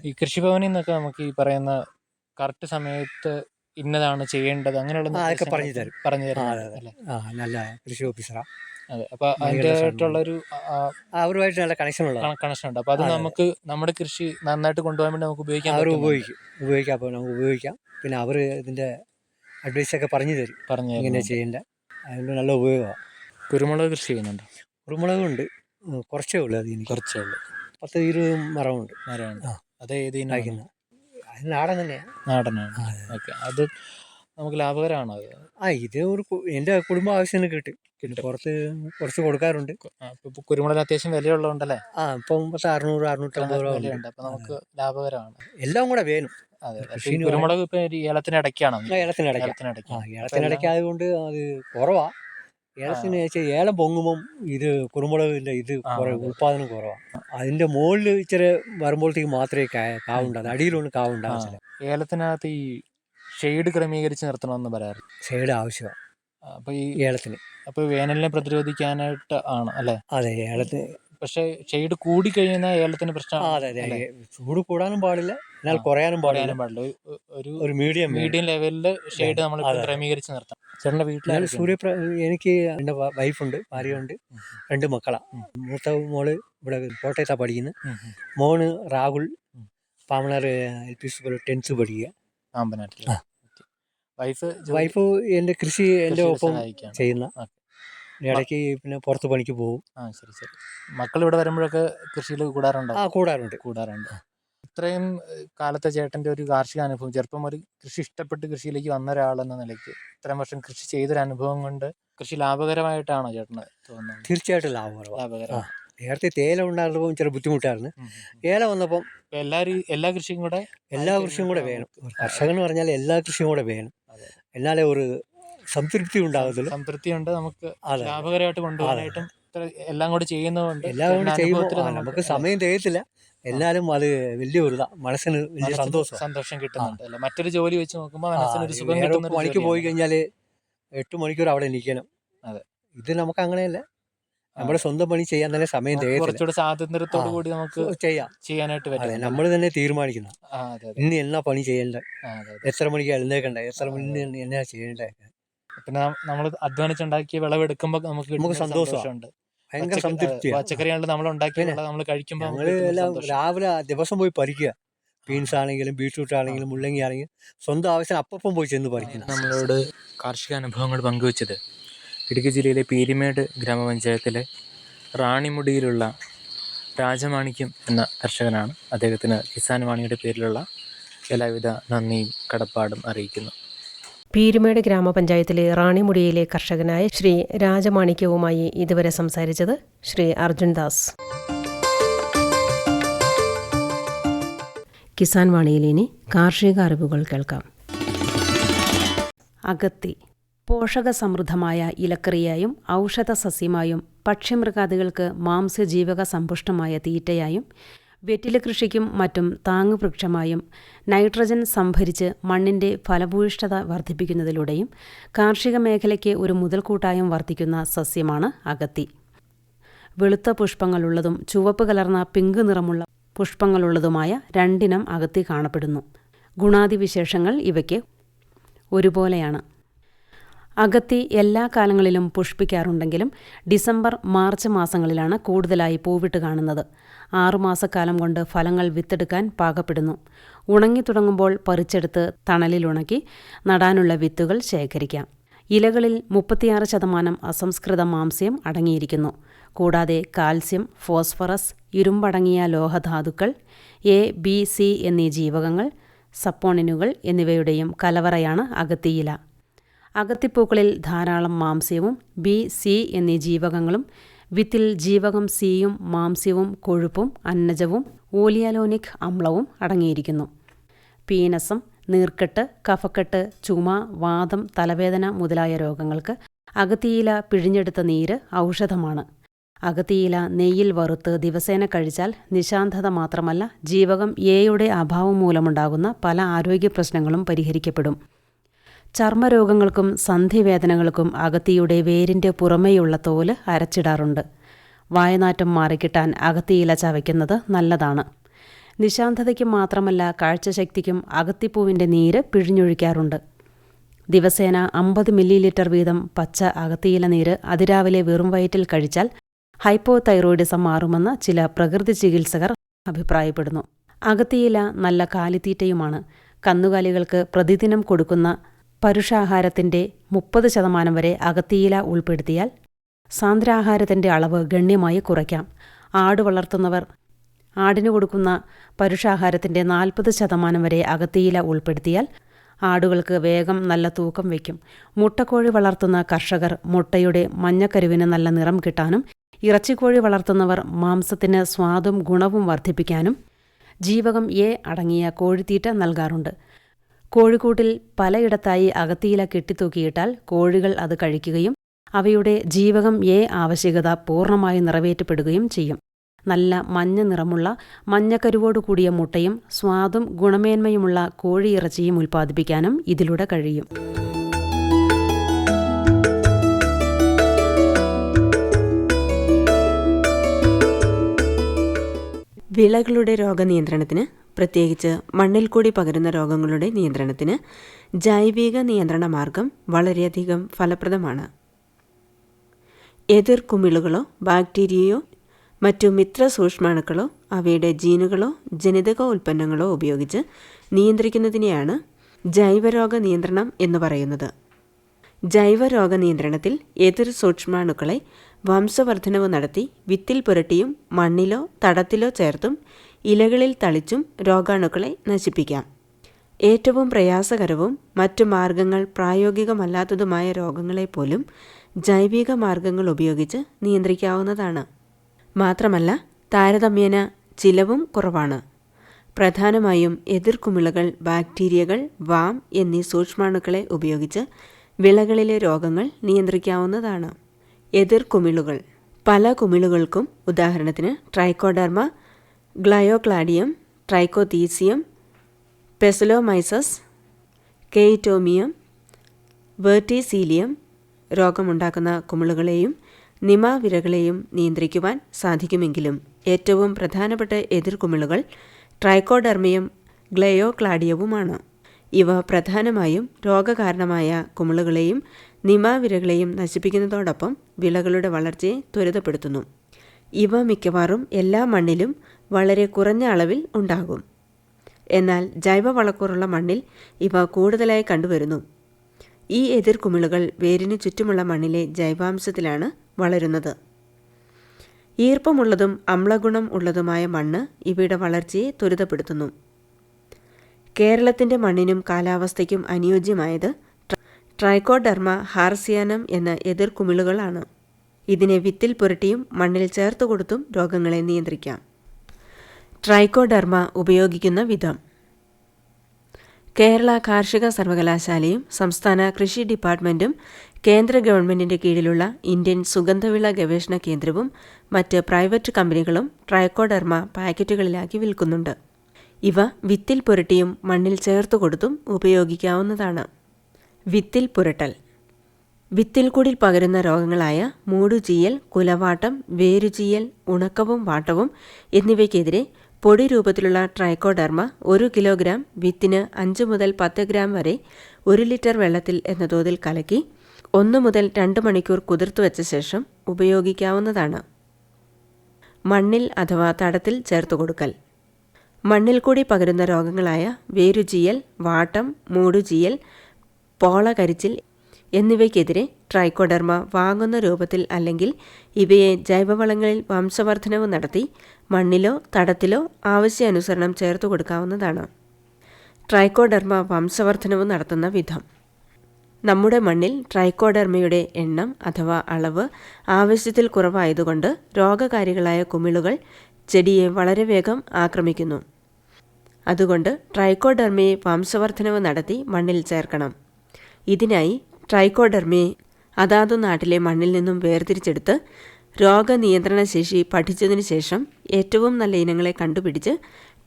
ഈ കൃഷിഭവനിൽ നിന്നൊക്കെ നമുക്ക് ഈ പറയുന്ന കറക്റ്റ് സമയത്ത് ഇന്നതാണ് ചെയ്യേണ്ടത് അങ്ങനെയുള്ള പറഞ്ഞു തരും. പറഞ്ഞു തരും നല്ല കൃഷി ഓഫീസറാ. അതെ അപ്പൊ ഭയങ്കര അതിന്റെതായിട്ടുള്ളൊരു ആ, അവരുമായിട്ട് നല്ല കണക്ഷൻ ഉള്ള കണക്ഷൻ ഉണ്ട്. അപ്പൊ അത്. നമുക്ക് നമ്മുടെ കൃഷി നന്നായിട്ട് കൊണ്ടുപോകാൻ വേണ്ടി നമുക്ക് ഉപയോഗിക്കാം അവർ ഉപയോഗിക്കും. ഉപയോഗിക്കാം അപ്പോൾ നമുക്ക് ഉപയോഗിക്കാം. പിന്നെ അവർ ഇതിന്റെ അഡ്വൈസ് ഒക്കെ പറഞ്ഞു തരും. പറഞ്ഞു ഇങ്ങനെ. ചെയ്യേണ്ട അതുകൊണ്ട് നല്ല ഉപയോഗമാണ് കുരുമുളക് കൃഷി ചെയ്യുന്നുണ്ട്? കുരുമുളകുണ്ട്. ഉണ്ട് കുറച്ചേ ഉള്ളൂ അത് എനിക്ക് കുറച്ചേ ഉള്ളൂ. പത്ത് ഇരുപത് മരമുണ്ട്. മരമാണ് ആ. അത് ഏത് അത് നാടൻ തന്നെയാണ് നാടനാണ് ഓക്കെ. അത് നമുക്ക് ലാഭകരമാണോ അത്? ആ ഇത് ഒരു എന്റെ കുടുംബ ആവശ്യത്തിന് കിട്ടും. പിന്നെ പുറത്ത് കുറച്ച് കൊടുക്കാറുണ്ട്. കുരുമുളക് അത്യാവശ്യം വിലയുള്ളതുകൊണ്ടല്ലേ? ആ ഇപ്പം പത്ത് അറുന്നൂറ് അറുന്നൂറ്റമ്പത് രൂപ വിലയുണ്ട്. അപ്പം നമുക്ക് ലാഭകരമാണ്. എല്ലാം കൂടെ വേണം. കുരുമുളക് ഇപ്പൊ ഏലത്തിനിടയ്ക്കാണ് ഏലത്തിനിടയ്ക്ക് ആയതുകൊണ്ട് അത്. കുറവാ. ഏലത്തിന് വെച്ചാൽ ഏലം പൊങ്ങുമ്പം ഇത് കുരുമുളകിന്റെ ഇത് ഉൽപാദനം കുറവാണ് അതിന്റെ മുകളിൽ ഇച്ചിരി വരുമ്പോഴത്തേക്ക് മാത്രമേ കാവുണ്ടാകും അടിയിലൊന്നും കാവുണ്ടാകും ഏലത്തിനകത്ത് ഈ ഷെയ്ഡ് ക്രമീകരിച്ച് നിർത്തണമെന്ന് പറയാറ്. ഷെയ്ഡ് ആവശ്യമാണ് അപ്പോൾ അപ്പൊ ഈ ഏലത്തിന്. അപ്പൊ വേനലിനെ പ്രതിരോധിക്കാനായിട്ട് ആണ് അല്ലെ? അതെ ഏലത്തിന് പക്ഷെ ഷെയ്ഡ് കൂടി കഴിയുന്ന ഏലത്തിന് പ്രശ്നം ആ അതെ അതെ. ചൂട് കൂടാനും പാടില്ല എന്നാൽ കുറയാനും പാടില്ല. പാടില്ല. ഒരു- ഒരു മീഡിയം മീഡിയം ലെവലിൽ ഷെയ്ഡ് നമ്മൾ. ക്രമീകരിച്ച് നിർത്താം ചേട്ടന്റെ വീട്ടിൽ സൂര്യപ്ര എനിക്ക് എന്റെ വൈഫുണ്ട് ഭാര്യയുണ്ട് രണ്ട് മക്കളാ. മൂത്ത മോൾ ഇവിടെ കോട്ടയത്താണ് പഠിക്കുന്നത്. മോന് രാഹുൽ പാമണർ എൽ പി സ്കൂൾ ടെൻത്ത് പഠിക്കുക. പാമ്പനാട്ടിൽ വൈഫ് വൈഫ് എന്റെ കൃഷി എന്റെ ഒപ്പം ചെയ്യുന്ന ഓക്കെ. ഇടയ്ക്ക് പിന്നെ പുറത്ത് പണിക്ക് പോകും. ആ ശരി ശരി. മക്കൾ ഇവിടെ വരുമ്പോഴൊക്കെ കൃഷിയിൽ കൂടാറുണ്ടോ? ആ കൂടാറുണ്ട്. കൂടാറുണ്ട്. ഇത്രയും കാലത്തെ ചേട്ടന്റെ ഒരു കാർഷിക അനുഭവം ചെറുപ്പം ഒരു കൃഷി ഇഷ്ടപ്പെട്ട് കൃഷിയിലേക്ക് വന്ന ഒരാളെന്ന നിലയ്ക്ക് ഇത്രയും വർഷം കൃഷി ചെയ്തൊരു അനുഭവം കൊണ്ട് കൃഷി ലാഭകരമായിട്ടാണോ ചേട്ടന് തോന്നുന്നത്? തീർച്ചയായിട്ടും ലാഭകരമാണ് ലാഭകരമാണ് ലാഭകരം നേരത്തെ തേയില ഉണ്ടായിരുന്നപ്പോൾ ചില ബുദ്ധിമുട്ടായിരുന്നു. ഏല വന്നപ്പം എല്ലാവരും എല്ലാ കൃഷിയും കൂടെ എല്ലാ കൃഷിയും കൂടെ വേണം. കർഷകൻ പറഞ്ഞാൽ എല്ലാ കൃഷിയും കൂടെ വേണം. എന്നാലേ ഒരു സംതൃപ്തി ഉണ്ടാകത്തുള്ളൂ. സംതൃപ്തിയുണ്ട് നമുക്ക് അതെ. ലാഭകരമായിട്ട് കൊണ്ടുപോകാനായിട്ടും ഇത്ര എല്ലാം കൂടി ചെയ്യുന്നതുകൊണ്ട് എല്ലാം കൂടി ചെയ്യുമ്പോൾ നമുക്ക് സമയം തികയത്തില്ല. എന്നാലും അത് വലിയൊരു ഇതാ മനസ്സിന് വലിയ മനസ്സിന് സന്തോഷം. സന്തോഷം കിട്ടുന്നുണ്ട് അല്ല? മറ്റൊരു ജോലി വെച്ച് നോക്കുമ്പോൾ മനസ്സിന് ഒരു സുഖം കിട്ടുന്ന ഒരു പണിക്ക് പോയി ജോലിയാണ്. കഴിഞ്ഞാൽ എട്ട് മണിക്കൂർ അവിടെ നിൽക്കണം. അതെ. ഇത് നമുക്ക് അങ്ങനെയല്ല. നമ്മുടെ സ്വന്തം പണി ചെയ്യാൻ തന്നെ സമയം നമുക്ക് തികയത്തില്ല. കുറച്ചുകൂടെ സ്വാതന്ത്ര്യത്തോടു ആ. കൂടി നമുക്ക് ചെയ്യാം. ചെയ്യാനായിട്ട് അതെ പറ്റും നമ്മൾ തന്നെ തീരുമാനിക്കുന്ന. ആ, അതെ അതെ. ഇന്ന് എന്നാ പണി ചെയ്യേണ്ടത്? ആ, അതെ അതെ. എത്ര മണിക്ക് എഴുന്നേക്കണ്ടേ? എത്ര മണി എന്നാ ചെയ്യേണ്ടത് പിന്നെ നമ്മൾ അധ്വാനിച്ചുണ്ടാക്കിയ വിളവെടുക്കുമ്പോൾ നമുക്ക് നമുക്ക്. സന്തോഷമുണ്ട്. ഭയങ്കര സംതൃപ്തിയാണ് പച്ചക്കറിയാണ്ട് നമ്മൾ വിള നമ്മൾ കഴിക്കുമ്പോൾ എല്ലാം. രാവിലെ ദിവസം പോയി പറിക്കുക ബീൻസ് ആണെങ്കിലും ബീട്രൂട്ട് ആണെങ്കിലും മുള്ളങ്ങി ആണെങ്കിലും സ്വന്തം ആവശ്യം അപ്പം പോയി ചെന്ന് പറിക്കുന്നു. നമ്മളോട് കാർഷിക അനുഭവങ്ങൾ പങ്കുവച്ചത്. ഇടുക്കി ജില്ലയിലെ പീരിമേട് ഗ്രാമപഞ്ചായത്തിലെ റാണിമുടിയിലുള്ള രാജമാണിക്യം എന്ന കർഷകനാണ്. അദ്ദേഹത്തിന് കിസാൻ വാണിയുടെ പേരിലുള്ള എല്ലാവിധ നന്ദിയും കടപ്പാടും അറിയിക്കുന്നു. പീരുമേട് ഗ്രാമപഞ്ചായത്തിലെ റാണിമുടിയിലെ കർഷകനായ ശ്രീ രാജമാണിക്യവുമായി ഇതുവരെ സംസാരിച്ചത് ശ്രീ അർജുൻദാസ് കിസാൻ വാണിയിൽ ഇനി കാർഷിക അറിവുകൾ കേൾക്കാം. അകത്തി പോഷക സമൃദ്ധമായ ഇലക്കറിയായും ഔഷധ സസ്യമായും പക്ഷിമൃഗാദികൾക്ക് മാംസ്യജീവക സമ്പുഷ്ടമായ തീറ്റയായും വെറ്റില കൃഷിക്കും മറ്റും താങ്ങുവൃക്ഷമായും നൈട്രജൻ സംഭരിച്ച് മണ്ണിന്റെ ഫലഭൂയിഷ്ഠത വർദ്ധിപ്പിക്കുന്നതിലൂടെയും കാർഷിക മേഖലയ്ക്ക് ഒരു മുതൽക്കൂട്ടായും വർദ്ധിക്കുന്ന സസ്യമാണ് അകത്തി വെളുത്ത പുഷ്പങ്ങളുള്ളതും ചുവപ്പ് കലർന്ന പിങ്ക് നിറമുള്ള പുഷ്പങ്ങളുള്ളതുമായ രണ്ടിനം അകത്തി കാണപ്പെടുന്നു. ഗുണാതിവിശേഷങ്ങൾ ഇവയ്ക്ക് ഒരുപോലെയാണ്. അകത്തി എല്ലാ കാലങ്ങളിലും പുഷ്പിക്കാറുണ്ടെങ്കിലും ഡിസംബർ മാർച്ച് മാസങ്ങളിലാണ് കൂടുതലായി പൂവിട്ട് കാണുന്നത്. ആറുമാസക്കാലം കൊണ്ട് ഫലങ്ങൾ വിത്തെടുക്കാൻ പാകപ്പെടുന്നു. ഉണങ്ങിത്തുടങ്ങുമ്പോൾ പറിച്ചെടുത്ത് തണലിൽ ഉണക്കി നടാനുള്ള വിത്തുകൾ ശേഖരിക്കാം. ഇലകളിൽ മുപ്പത്തിയാറ് ശതമാനം അസംസ്കൃത മാംസ്യം അടങ്ങിയിരിക്കുന്നു. കൂടാതെ കാൽസ്യം ഫോസ്ഫറസ് ഇരുമ്പടങ്ങിയ ലോഹധാതുക്കൾ എ ബി സി എന്നീ ജീവകങ്ങൾ സപ്പോണിനുകൾ എന്നിവയുടെയും കലവറയാണ് അകത്തിയില. അകത്തിപ്പൂക്കളിൽ ധാരാളം മാംസ്യവും ബി സി എന്നീ ജീവകങ്ങളും വിത്തിൽ ജീവകം സിയും മാംസ്യവും കൊഴുപ്പും അന്നജവും ഓലിയാലോനിക് അമ്ലവും അടങ്ങിയിരിക്കുന്നു. പീനസം നീർക്കെട്ട് കഫക്കെട്ട് ചുമ വാദം തലവേദന മുതലായ രോഗങ്ങൾക്ക് അകത്തിയില പിഴിഞ്ഞെടുത്ത നീര് ഔഷധമാണ്. അകത്തിയില നെയ്യിൽ വറുത്ത് ദിവസേന കഴിച്ചാൽ നിശാന്തത മാത്രമല്ല ജീവകം എയുടെ അഭാവം മൂലമുണ്ടാകുന്ന പല ആരോഗ്യ പ്രശ്നങ്ങളും പരിഹരിക്കപ്പെടും. ചർമ്മരോഗങ്ങൾക്കും സന്ധിവേദനകൾക്കും അകത്തിയുടെ വേരിന്റെ പുറമേയുള്ള തോൽ അരച്ചിടാറുണ്ട്. വായനാറ്റം മാറിക്കിട്ടാൻ അകത്തിയില ചവയ്ക്കുന്നത് നല്ലതാണ്. നിശാന്തതയ്ക്കും മാത്രമല്ല കാഴ്ചശക്തിക്കും അകത്തിപ്പൂവിന്റെ നീര് പിഴിഞ്ഞൊഴിക്കാറുണ്ട്. ദിവസേന അമ്പത് മില്ലി ലിറ്റർ വീതം പച്ച അകത്തിയില നീര് അതിരാവിലെ വെറും വയറ്റിൽ കഴിച്ചാൽ ഹൈപ്പോ തൈറോയിഡിസം മാറുമെന്ന് ചില പ്രകൃതി ചികിത്സകർ അഭിപ്രായപ്പെടുന്നു. അകത്തിയില നല്ല കാലിത്തീറ്റയുമാണ്. കന്നുകാലികൾക്ക് പ്രതിദിനം കൊടുക്കുന്ന പരുഷാഹാരത്തിന്റെ മുപ്പത് ശതമാനം വരെ അകത്തിയില ഉൾപ്പെടുത്തിയാൽ സാന്ദ്രാഹാരത്തിന്റെ അളവ് ഗണ്യമായി കുറയ്ക്കാം. ആട് വളർത്തുന്നവർ ആടിന് കൊടുക്കുന്ന പരുഷാഹാരത്തിന്റെ നാൽപ്പത് ശതമാനം വരെ അകത്തിയില ഉൾപ്പെടുത്തിയാൽ ആടുകൾക്ക് വേഗം നല്ല തൂക്കം വയ്ക്കും. മുട്ടക്കോഴി വളർത്തുന്ന കർഷകർ മുട്ടയുടെ മഞ്ഞക്കരുവിന് നല്ല നിറം കിട്ടാനും ഇറച്ചിക്കോഴി വളർത്തുന്നവർ മാംസത്തിന് സ്വാദും ഗുണവും വർദ്ധിപ്പിക്കാനും ജീവകം എ അടങ്ങിയ കോഴിത്തീറ്റ നൽകാറുണ്ട്. കോഴിക്കൂട്ടിൽ പലയിടത്തായി അകത്തിയില കെട്ടിത്തൂക്കിയിട്ടാൽ കോഴികൾ അത് കഴിക്കുകയും അവയുടെ ജീവകം എ ആവശ്യകത പൂർണമായി നിറവേറ്റപ്പെടുകയും ചെയ്യും. നല്ല മഞ്ഞ നിറമുള്ള മഞ്ഞക്കരുവോടു കൂടിയ മുട്ടയും സ്വാദും ഗുണമേന്മയുമുള്ള കോഴിയിറച്ചിയും ഉൽപ്പാദിപ്പിക്കാനും ഇതിലൂടെ കഴിയും. വിളകളുടെ രോഗനിയന്ത്രണത്തിന് പ്രത്യേകിച്ച് മണ്ണിൽ കൂടി പകരുന്ന രോഗങ്ങളുടെ നിയന്ത്രണത്തിന് ജൈവിക നിയന്ത്രണ മാർഗം വളരെയധികം ഫലപ്രദമാണ്. എതിർ കുമിളുകളോ ബാക്ടീരിയയോ മറ്റു മിത്ര സൂക്ഷ്മാണുക്കളോ അവയുടെ ജീനുകളോ ജനിതക ഉൽപ്പന്നങ്ങളോ ഉപയോഗിച്ച് നിയന്ത്രിക്കുന്നതിനെയാണ് ജൈവരോഗ നിയന്ത്രണം എന്ന് പറയുന്നത്. ജൈവരോഗ നിയന്ത്രണത്തിൽ എതിർ സൂക്ഷ്മാണുക്കളെ വംശവർദ്ധനവ് നടത്തി വിത്തിൽ പുരട്ടിയും മണ്ണിലോ തടത്തിലോ ചേർത്തും ഇലകളിൽ തളിച്ചും രോഗാണുക്കളെ നശിപ്പിക്കാം. ഏറ്റവും പ്രയാസകരവും മറ്റു മാർഗങ്ങൾ പ്രായോഗികമല്ലാത്തതുമായ രോഗങ്ങളെപ്പോലും ജൈവിക മാർഗങ്ങൾ ഉപയോഗിച്ച് നിയന്ത്രിക്കാവുന്നതാണ്. മാത്രമല്ല താരതമ്യേന ചിലവും കുറവാണ്. പ്രധാനമായും എതിർക്കുമിളകൾ ബാക്ടീരിയകൾ വാം എന്നീ സൂക്ഷ്മാണുക്കളെ ഉപയോഗിച്ച് വിളകളിലെ രോഗങ്ങൾ നിയന്ത്രിക്കാവുന്നതാണ്. എതിർകുമിളുകൾ. പല കുമിളുകൾക്കും ഉദാഹരണത്തിന് ട്രൈക്കോഡർമ ഗ്ലയോക്ലാഡിയം ട്രൈക്കോതീസിയം പെസലോമൈസസ് കെയ്റ്റോമിയം വേർട്ടിസീലിയം രോഗമുണ്ടാക്കുന്ന കുമിളുകളെയും നിമാവിരകളെയും നിയന്ത്രിക്കുവാൻ സാധിക്കുമെങ്കിലും ഏറ്റവും പ്രധാനപ്പെട്ട എതിർകുമിളുകൾ ട്രൈക്കോഡർമിയം ഗ്ലയോക്ലാഡിയവുമാണ്. ഇവ പ്രധാനമായും രോഗകാരണമായ കുമിളുകളെയും നിമാവിരകളെയും നശിപ്പിക്കുന്നതോടൊപ്പം വിളകളുടെ വളർച്ചയെ ത്വരിതപ്പെടുത്തുന്നു. ഇവ മിക്കവാറും എല്ലാ മണ്ണിലും വളരെ കുറഞ്ഞ അളവിൽ ഉണ്ടാകും. എന്നാൽ ജൈവവളക്കൂറുള്ള മണ്ണിൽ ഇവ കൂടുതലായി കണ്ടുവരുന്നു. ഈ എതിർകുമിളുകൾ വേരിന് ചുറ്റുമുള്ള മണ്ണിലെ ജൈവാംശത്തിലാണ് വളരുന്നത്. ഈർപ്പമുള്ളതും അമ്ലഗുണം ഉള്ളതുമായ മണ്ണ് ഇവയുടെ വളർച്ചയെ ത്വരിതപ്പെടുത്തുന്നു. കേരളത്തിന്റെ മണ്ണിനും കാലാവസ്ഥയ്ക്കും അനുയോജ്യമായത് ട്രൈക്കോഡർമ ഹാർസിയാനം എന്ന എതിർകുമിളുകളാണ്. ഇതിനെ വിത്തിൽ പുരട്ടിയും മണ്ണിൽ ചേർത്ത് കൊടുത്തും രോഗങ്ങളെ നിയന്ത്രിക്കാം. ട്രൈക്കോഡർമ ഉപയോഗിക്കുന്ന വിധം. കേരള കാർഷിക സർവകലാശാലയും സംസ്ഥാന കൃഷി ഡിപ്പാർട്ട്മെന്റും കേന്ദ്ര ഗവൺമെന്റിന്റെ കീഴിലുള്ള ഇന്ത്യൻ സുഗന്ധവിള ഗവേഷണ കേന്ദ്രവും മറ്റ് പ്രൈവറ്റ് കമ്പനികളും ട്രൈക്കോഡർമ പാക്കറ്റുകളിലാക്കി വിൽക്കുന്നുണ്ട്. ഇവ വിത്തിൽ പുരട്ടിയും മണ്ണിൽ ചേർത്ത് കൊടുത്തും ഉപയോഗിക്കാവുന്നതാണ്. വിത്തിൽ പുരട്ടൽ. വിത്തിൽ കൂടിൽ പകരുന്ന രോഗങ്ങളായ മൂടുചീയൽ കുലവാട്ടം വേരുചീയൽ ഉണക്കവും വാട്ടവും എന്നിവയ്ക്കെതിരെ പൊടി രൂപത്തിലുള്ള ട്രൈക്കോഡർമ ഒരു കിലോഗ്രാം വിത്തിന് അഞ്ച് മുതൽ പത്ത് ഗ്രാം വരെ ഒരു ലിറ്റർ വെള്ളത്തിൽ എന്ന തോതിൽ കലക്കി ഒന്ന് മുതൽ രണ്ട് മണിക്കൂർ കുതിർത്തു വെച്ച ശേഷം ഉപയോഗിക്കാവുന്നതാണ്. മണ്ണിൽ അഥവാ തടത്തിൽ ചേർത്ത് കൊടുക്കൽ. മണ്ണിൽ കൂടി പകരുന്ന രോഗങ്ങളായ വേരുചീയൽ വാട്ടം മൂടുചീയൽ പോള കരിച്ചിൽ എന്നിവയ്ക്കെതിരെ ട്രൈക്കോഡർമ വാങ്ങുന്ന രൂപത്തിൽ അല്ലെങ്കിൽ ഇവയെ ജൈവവളങ്ങളിൽ വംശവർദ്ധനവ് നടത്തി മണ്ണിലോ തടത്തിലോ ആവശ്യാനുസരണം ചേർത്ത് കൊടുക്കാവുന്നതാണ്. ട്രൈക്കോഡർമ വംശവർദ്ധനവ് നടത്തുന്ന വിധം. നമ്മുടെ മണ്ണിൽ ട്രൈക്കോഡർമയുടെ എണ്ണം അഥവാ അളവ് ആവശ്യത്തിൽ കുറവായതുകൊണ്ട് രോഗകാരികളായ കുമിളുകൾ ചെടിയെ വളരെ വേഗം ആക്രമിക്കുന്നു. അതുകൊണ്ട് ട്രൈക്കോഡർമയെ വംശവർദ്ധനവ് നടത്തി മണ്ണിൽ ചേർക്കണം. ഇതിനായി ട്രൈക്കോഡർമയെ അതാതു നാട്ടിലെ മണ്ണിൽ നിന്നും വേർതിരിച്ചെടുത്ത് രോഗനിയന്ത്രണ ശേഷി പഠിച്ചതിനു ശേഷം ഏറ്റവും നല്ല ഇനങ്ങളെ കണ്ടുപിടിച്ച്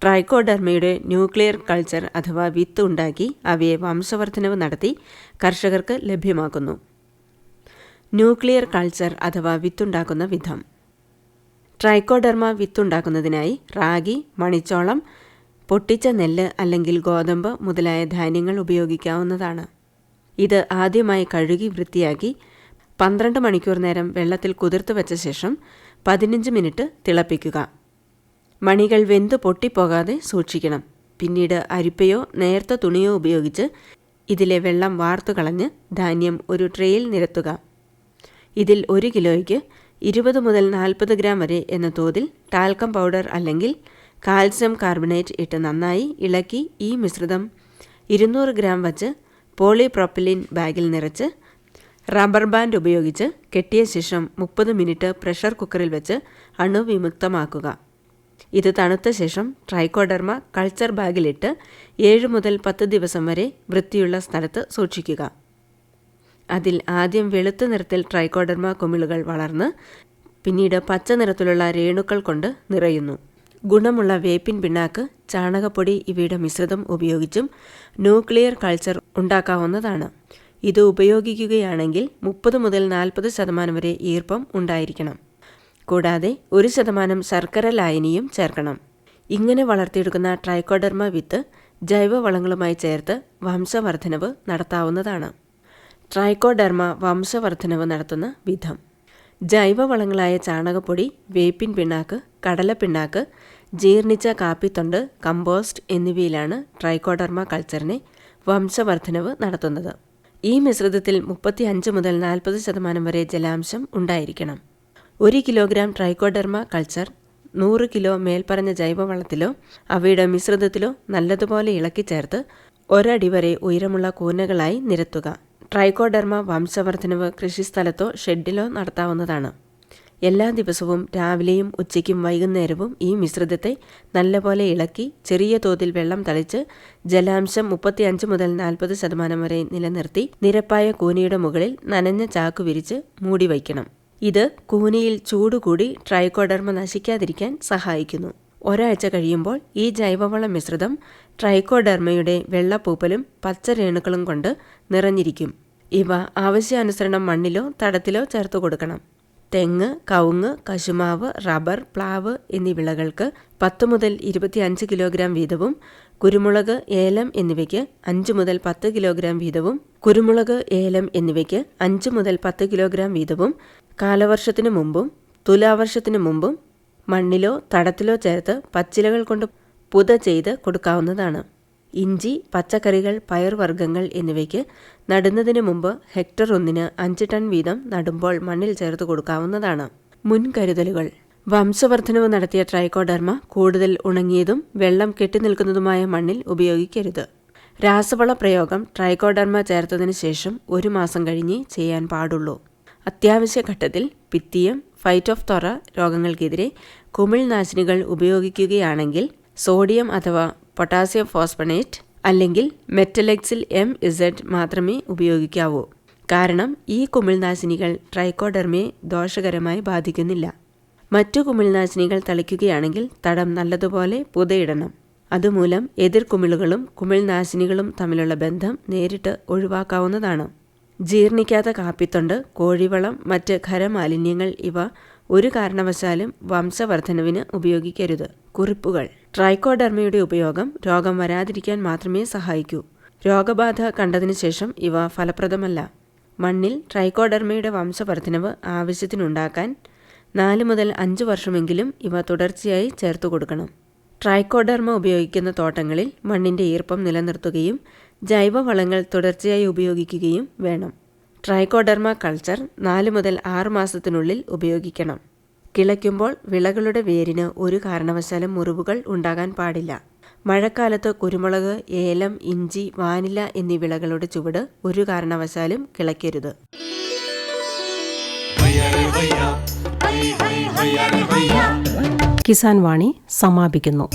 ട്രൈക്കോഡർമയുടെ ന്യൂക്ലിയർ കൾച്ചർ അഥവാ വിത്ത് ഉണ്ടാക്കി അവയെ വംശവർദ്ധനവ് നടത്തി കർഷകർക്ക് ലഭ്യമാക്കുന്നു. ന്യൂക്ലിയർ കൾച്ചർ അഥവാ വിത്തുണ്ടാക്കുന്ന വിധം. ട്രൈക്കോഡർമ വിത്തുണ്ടാക്കുന്നതിനായി റാഗി മണിച്ചോളം പൊട്ടിച്ച നെല്ല് അല്ലെങ്കിൽ ഗോതമ്പ് മുതലായ ധാന്യങ്ങൾ ഉപയോഗിക്കാവുന്നതാണ്. ഇത് ആദ്യമായി കഴുകി വൃത്തിയാക്കി പന്ത്രണ്ട് മണിക്കൂർ നേരം വെള്ളത്തിൽ കുതിർത്ത് വെച്ച ശേഷം പതിനഞ്ച് മിനിറ്റ് തിളപ്പിക്കുക. മണികൾ വെന്ത് പൊട്ടിപ്പോകാതെ സൂക്ഷിക്കണം. പിന്നീട് അരിപ്പയോ നേർത്ത തുണിയോ ഉപയോഗിച്ച് ഇതിലെ വെള്ളം വാർത്തു കളഞ്ഞ് ധാന്യം ഒരു ട്രേയിൽ നിരത്തുക. ഇതിൽ ഒരു കിലോയ്ക്ക് ഇരുപത് മുതൽ നാൽപ്പത് ഗ്രാം വരെ എന്ന തോതിൽ ടാൽക്കം പൗഡർ അല്ലെങ്കിൽ കാൽസ്യം കാർബണേറ്റ് ഇട്ട് നന്നായി ഇളക്കി ഈ മിശ്രിതം ഇരുന്നൂറ് ഗ്രാം വച്ച് പോളിപ്രോപ്പിലിൻ ബാഗിൽ നിറച്ച് റബ്ബർ ബാൻഡ് ഉപയോഗിച്ച് കെട്ടിയ ശേഷം മുപ്പത് മിനിറ്റ് പ്രഷർ കുക്കറിൽ വെച്ച് അണുവിമുക്തമാക്കുക ഇത് തണുത്ത ശേഷം ട്രൈക്കോഡർമ കൾച്ചർ ബാഗിലിട്ട് ഏഴ് മുതൽ പത്ത് ദിവസം വരെ വൃത്തിയുള്ള സ്ഥലത്ത് സൂക്ഷിക്കുക. അതിൽ ആദ്യം വെളുത്ത നിറത്തിൽ ട്രൈക്കോഡർമ കുമിളുകൾ വളർന്ന് പിന്നീട് പച്ച നിറത്തിലുള്ള രേണുക്കൾ കൊണ്ട് നിറയുന്നു. ഗുണമുള്ള വേപ്പിൻ പിണ്ണാക്ക് ചാണകപ്പൊടി ഇവയുടെ മിശ്രിതം ഉപയോഗിച്ചും ന്യൂക്ലിയർ കൾച്ചർ ഉണ്ടാക്കാവുന്നതാണ്. ഇത് ഉപയോഗിക്കുകയാണെങ്കിൽ മുപ്പത് മുതൽ നാൽപ്പത് ശതമാനം വരെ ഈർപ്പം ഉണ്ടായിരിക്കണം. കൂടാതെ ഒരു ശതമാനം ശർക്കര ലായനിയും ചേർക്കണം. ഇങ്ങനെ വളർത്തിയെടുക്കുന്ന ട്രൈക്കോഡർമ വിത്ത് ജൈവവളങ്ങളുമായി ചേർത്ത് വംശവർദ്ധനവ് നടത്താവുന്നതാണ്. ട്രൈക്കോഡർമ വംശവർദ്ധനവ് നടത്തുന്ന വിധം. ജൈവവളങ്ങളായ ചാണകപ്പൊടി വേപ്പിൻ പിണ്ണാക്ക് കടല പിണ്ണാക്ക് ജീർണിച്ച കാപ്പിത്തൊണ്ട് കമ്പോസ്റ്റ് എന്നിവയിലാണ് ട്രൈക്കോഡർമ കൾച്ചറിനെ വംശവർദ്ധനവ് നടത്തുന്നത്. ഈ മിശ്രിതത്തിൽ മുപ്പത്തി അഞ്ച് മുതൽ നാൽപ്പത് ശതമാനം വരെ ജലാംശം ഉണ്ടായിരിക്കണം. ഒരു കിലോഗ്രാം ട്രൈക്കോഡർമ കൾച്ചർ നൂറ് കിലോ മേൽപ്പറഞ്ഞ ജൈവവളത്തിലോ അവയുടെ മിശ്രിതത്തിലോ നല്ലതുപോലെ ഇളക്കി ചേർത്ത് ഒരടി വരെ ഉയരമുള്ള കൂനകളായി നിരത്തുക. ട്രൈക്കോഡർമ വംശവർദ്ധനവ് കൃഷിസ്ഥലത്തോ ഷെഡിലോ നടത്താവുന്നതാണ്. എല്ലാ ദിവസവും രാവിലെയും ഉച്ചയ്ക്കും വൈകുന്നേരവും ഈ മിശ്രിതത്തെ നല്ലപോലെ ഇളക്കി ചെറിയ തോതിൽ വെള്ളം തളിച്ച് ജലാംശം മുപ്പത്തിയഞ്ച് മുതൽ നാൽപ്പത് ശതമാനം വരെ നിലനിർത്തി നിരപ്പായ കൂനിയുടെ മുകളിൽ നനഞ്ഞ ചാക്ക് വിരിച്ച് മൂടി വയ്ക്കണം. ഇത് കൂനിയിൽ ചൂടുകൂടി ട്രൈക്കോഡർമ നശിക്കാതിരിക്കാൻ സഹായിക്കുന്നു. ഒരാഴ്ച കഴിയുമ്പോൾ ഈ ജൈവവള മിശ്രിതം ട്രൈക്കോഡർമയുടെ വെള്ളപ്പൂപ്പലും പച്ചരേണുക്കളും കൊണ്ട് നിറഞ്ഞിരിക്കും. ഇവ ആവശ്യാനുസരണം മണ്ണിലോ തടത്തിലോ ചേർത്ത് കൊടുക്കണം. തെങ്ങ് കവുങ്ങ് കശുമാവ് റബ്ബർ പ്ലാവ് എന്നീ വിളകൾക്ക് പത്ത് മുതൽ ഇരുപത്തിയഞ്ച് കിലോഗ്രാം വീതവും കുരുമുളക് ഏലം എന്നിവയ്ക്ക് അഞ്ച് മുതൽ പത്ത് കിലോഗ്രാം വീതവും കുരുമുളക് ഏലം എന്നിവയ്ക്ക് അഞ്ച് മുതൽ പത്ത് കിലോഗ്രാം വീതവും കാലവർഷത്തിനു മുമ്പും തുലാവർഷത്തിനു മുമ്പും മണ്ണിലോ തടത്തിലോ ചേർത്ത് പച്ചിലകൾ കൊണ്ട് പുത ചെയ്ത് കൊടുക്കാവുന്നതാണ്. ഇഞ്ചി പച്ചക്കറികൾ പയർവർഗങ്ങൾ എന്നിവയ്ക്ക് നടുന്നതിന് മുമ്പ് ഹെക്ടർ ഒന്നിന് അഞ്ച് ടൺ വീതം നടുമ്പോൾ മണ്ണിൽ ചേർത്ത് കൊടുക്കാവുന്നതാണ്. മുൻകരുതലുകൾ. വംശവർദ്ധനവ് നടത്തിയ ട്രൈക്കോഡർമ കൂടുതൽ ഉണങ്ങിയതും വെള്ളം കെട്ടിനിൽക്കുന്നതുമായ മണ്ണിൽ ഉപയോഗിക്കരുത്. രാസവള പ്രയോഗം ട്രൈക്കോഡർമ ചേർത്തതിന് ശേഷം ഒരു മാസം കഴിഞ്ഞേ ചെയ്യാൻ പാടുള്ളൂ. അത്യാവശ്യ ഘട്ടത്തിൽ പിത്തിയം ഫൈറ്റ് ഓഫ് തൊറ രോഗങ്ങൾക്കെതിരെ കുമിൾനാശിനികൾ ഉപയോഗിക്കുകയാണെങ്കിൽ സോഡിയം അഥവാ പൊട്ടാസ്യം ഫോസ്ഫണേറ്റ് അല്ലെങ്കിൽ മെറ്റലെക്സിൽ എം ഇസഡ് മാത്രമേ ഉപയോഗിക്കാവൂ. കാരണം ഈ കുമിൾനാശിനികൾ ട്രൈക്കോഡർമയെ ദോഷകരമായി ബാധിക്കുന്നില്ല. മറ്റു കുമിൾനാശിനികൾ തളിക്കുകയാണെങ്കിൽ തടം നല്ലതുപോലെ പുതയിടണം. അതുമൂലം എതിർ കുമിളുകളും കുമിൾനാശിനികളും തമ്മിലുള്ള ബന്ധം നേരിട്ട് ഒഴിവാക്കാവുന്നതാണ്. ജീർണിക്കാത്ത കാപ്പിത്തൊണ്ട് കോഴിവളം മറ്റ് ഖരമാലിന്യങ്ങൾ ഇവ ഒരു കാരണവശാലും വംശവർദ്ധനവിന് ഉപയോഗിക്കരുത്. കുറിപ്പുകൾ ട്രൈക്കോഡർമയുടെ ഉപയോഗം രോഗം വരാതിരിക്കാൻ മാത്രമേ സഹായിക്കൂ. രോഗബാധ കണ്ടതിനു ശേഷം ഇവ ഫലപ്രദമല്ല. മണ്ണിൽ ട്രൈക്കോഡർമയുടെ വംശവർദ്ധനവ് ആവശ്യത്തിനുണ്ടാക്കാൻ നാല് മുതൽ അഞ്ച് വർഷമെങ്കിലും ഇവ തുടർച്ചയായി ചേർത്തു കൊടുക്കണം. ട്രൈക്കോഡർമ ഉപയോഗിക്കുന്ന തോട്ടങ്ങളിൽ മണ്ണിന്റെ ഈർപ്പം നിലനിർത്തുകയും ജൈവവളങ്ങൾ തുടർച്ചയായി ഉപയോഗിക്കുകയും വേണം. ട്രൈക്കോഡർമ കൾച്ചർ നാല് മുതൽ ആറ് മാസത്തിനുള്ളിൽ ഉപയോഗിക്കണം. കിളയ്ക്കുമ്പോൾ വിളകളുടെ വേരിന് ഒരു കാരണവശാലും മുറിവുകൾ ഉണ്ടാകാൻ പാടില്ല. മഴക്കാലത്ത് കുരുമുളക് ഏലം ഇഞ്ചി വാനില എന്നീ വിളകളുടെ ചുവട് ഒരു കാരണവശാലും കിളയ്ക്കരുത്. കിസാൻ വാണി സമാപിക്കുന്നു.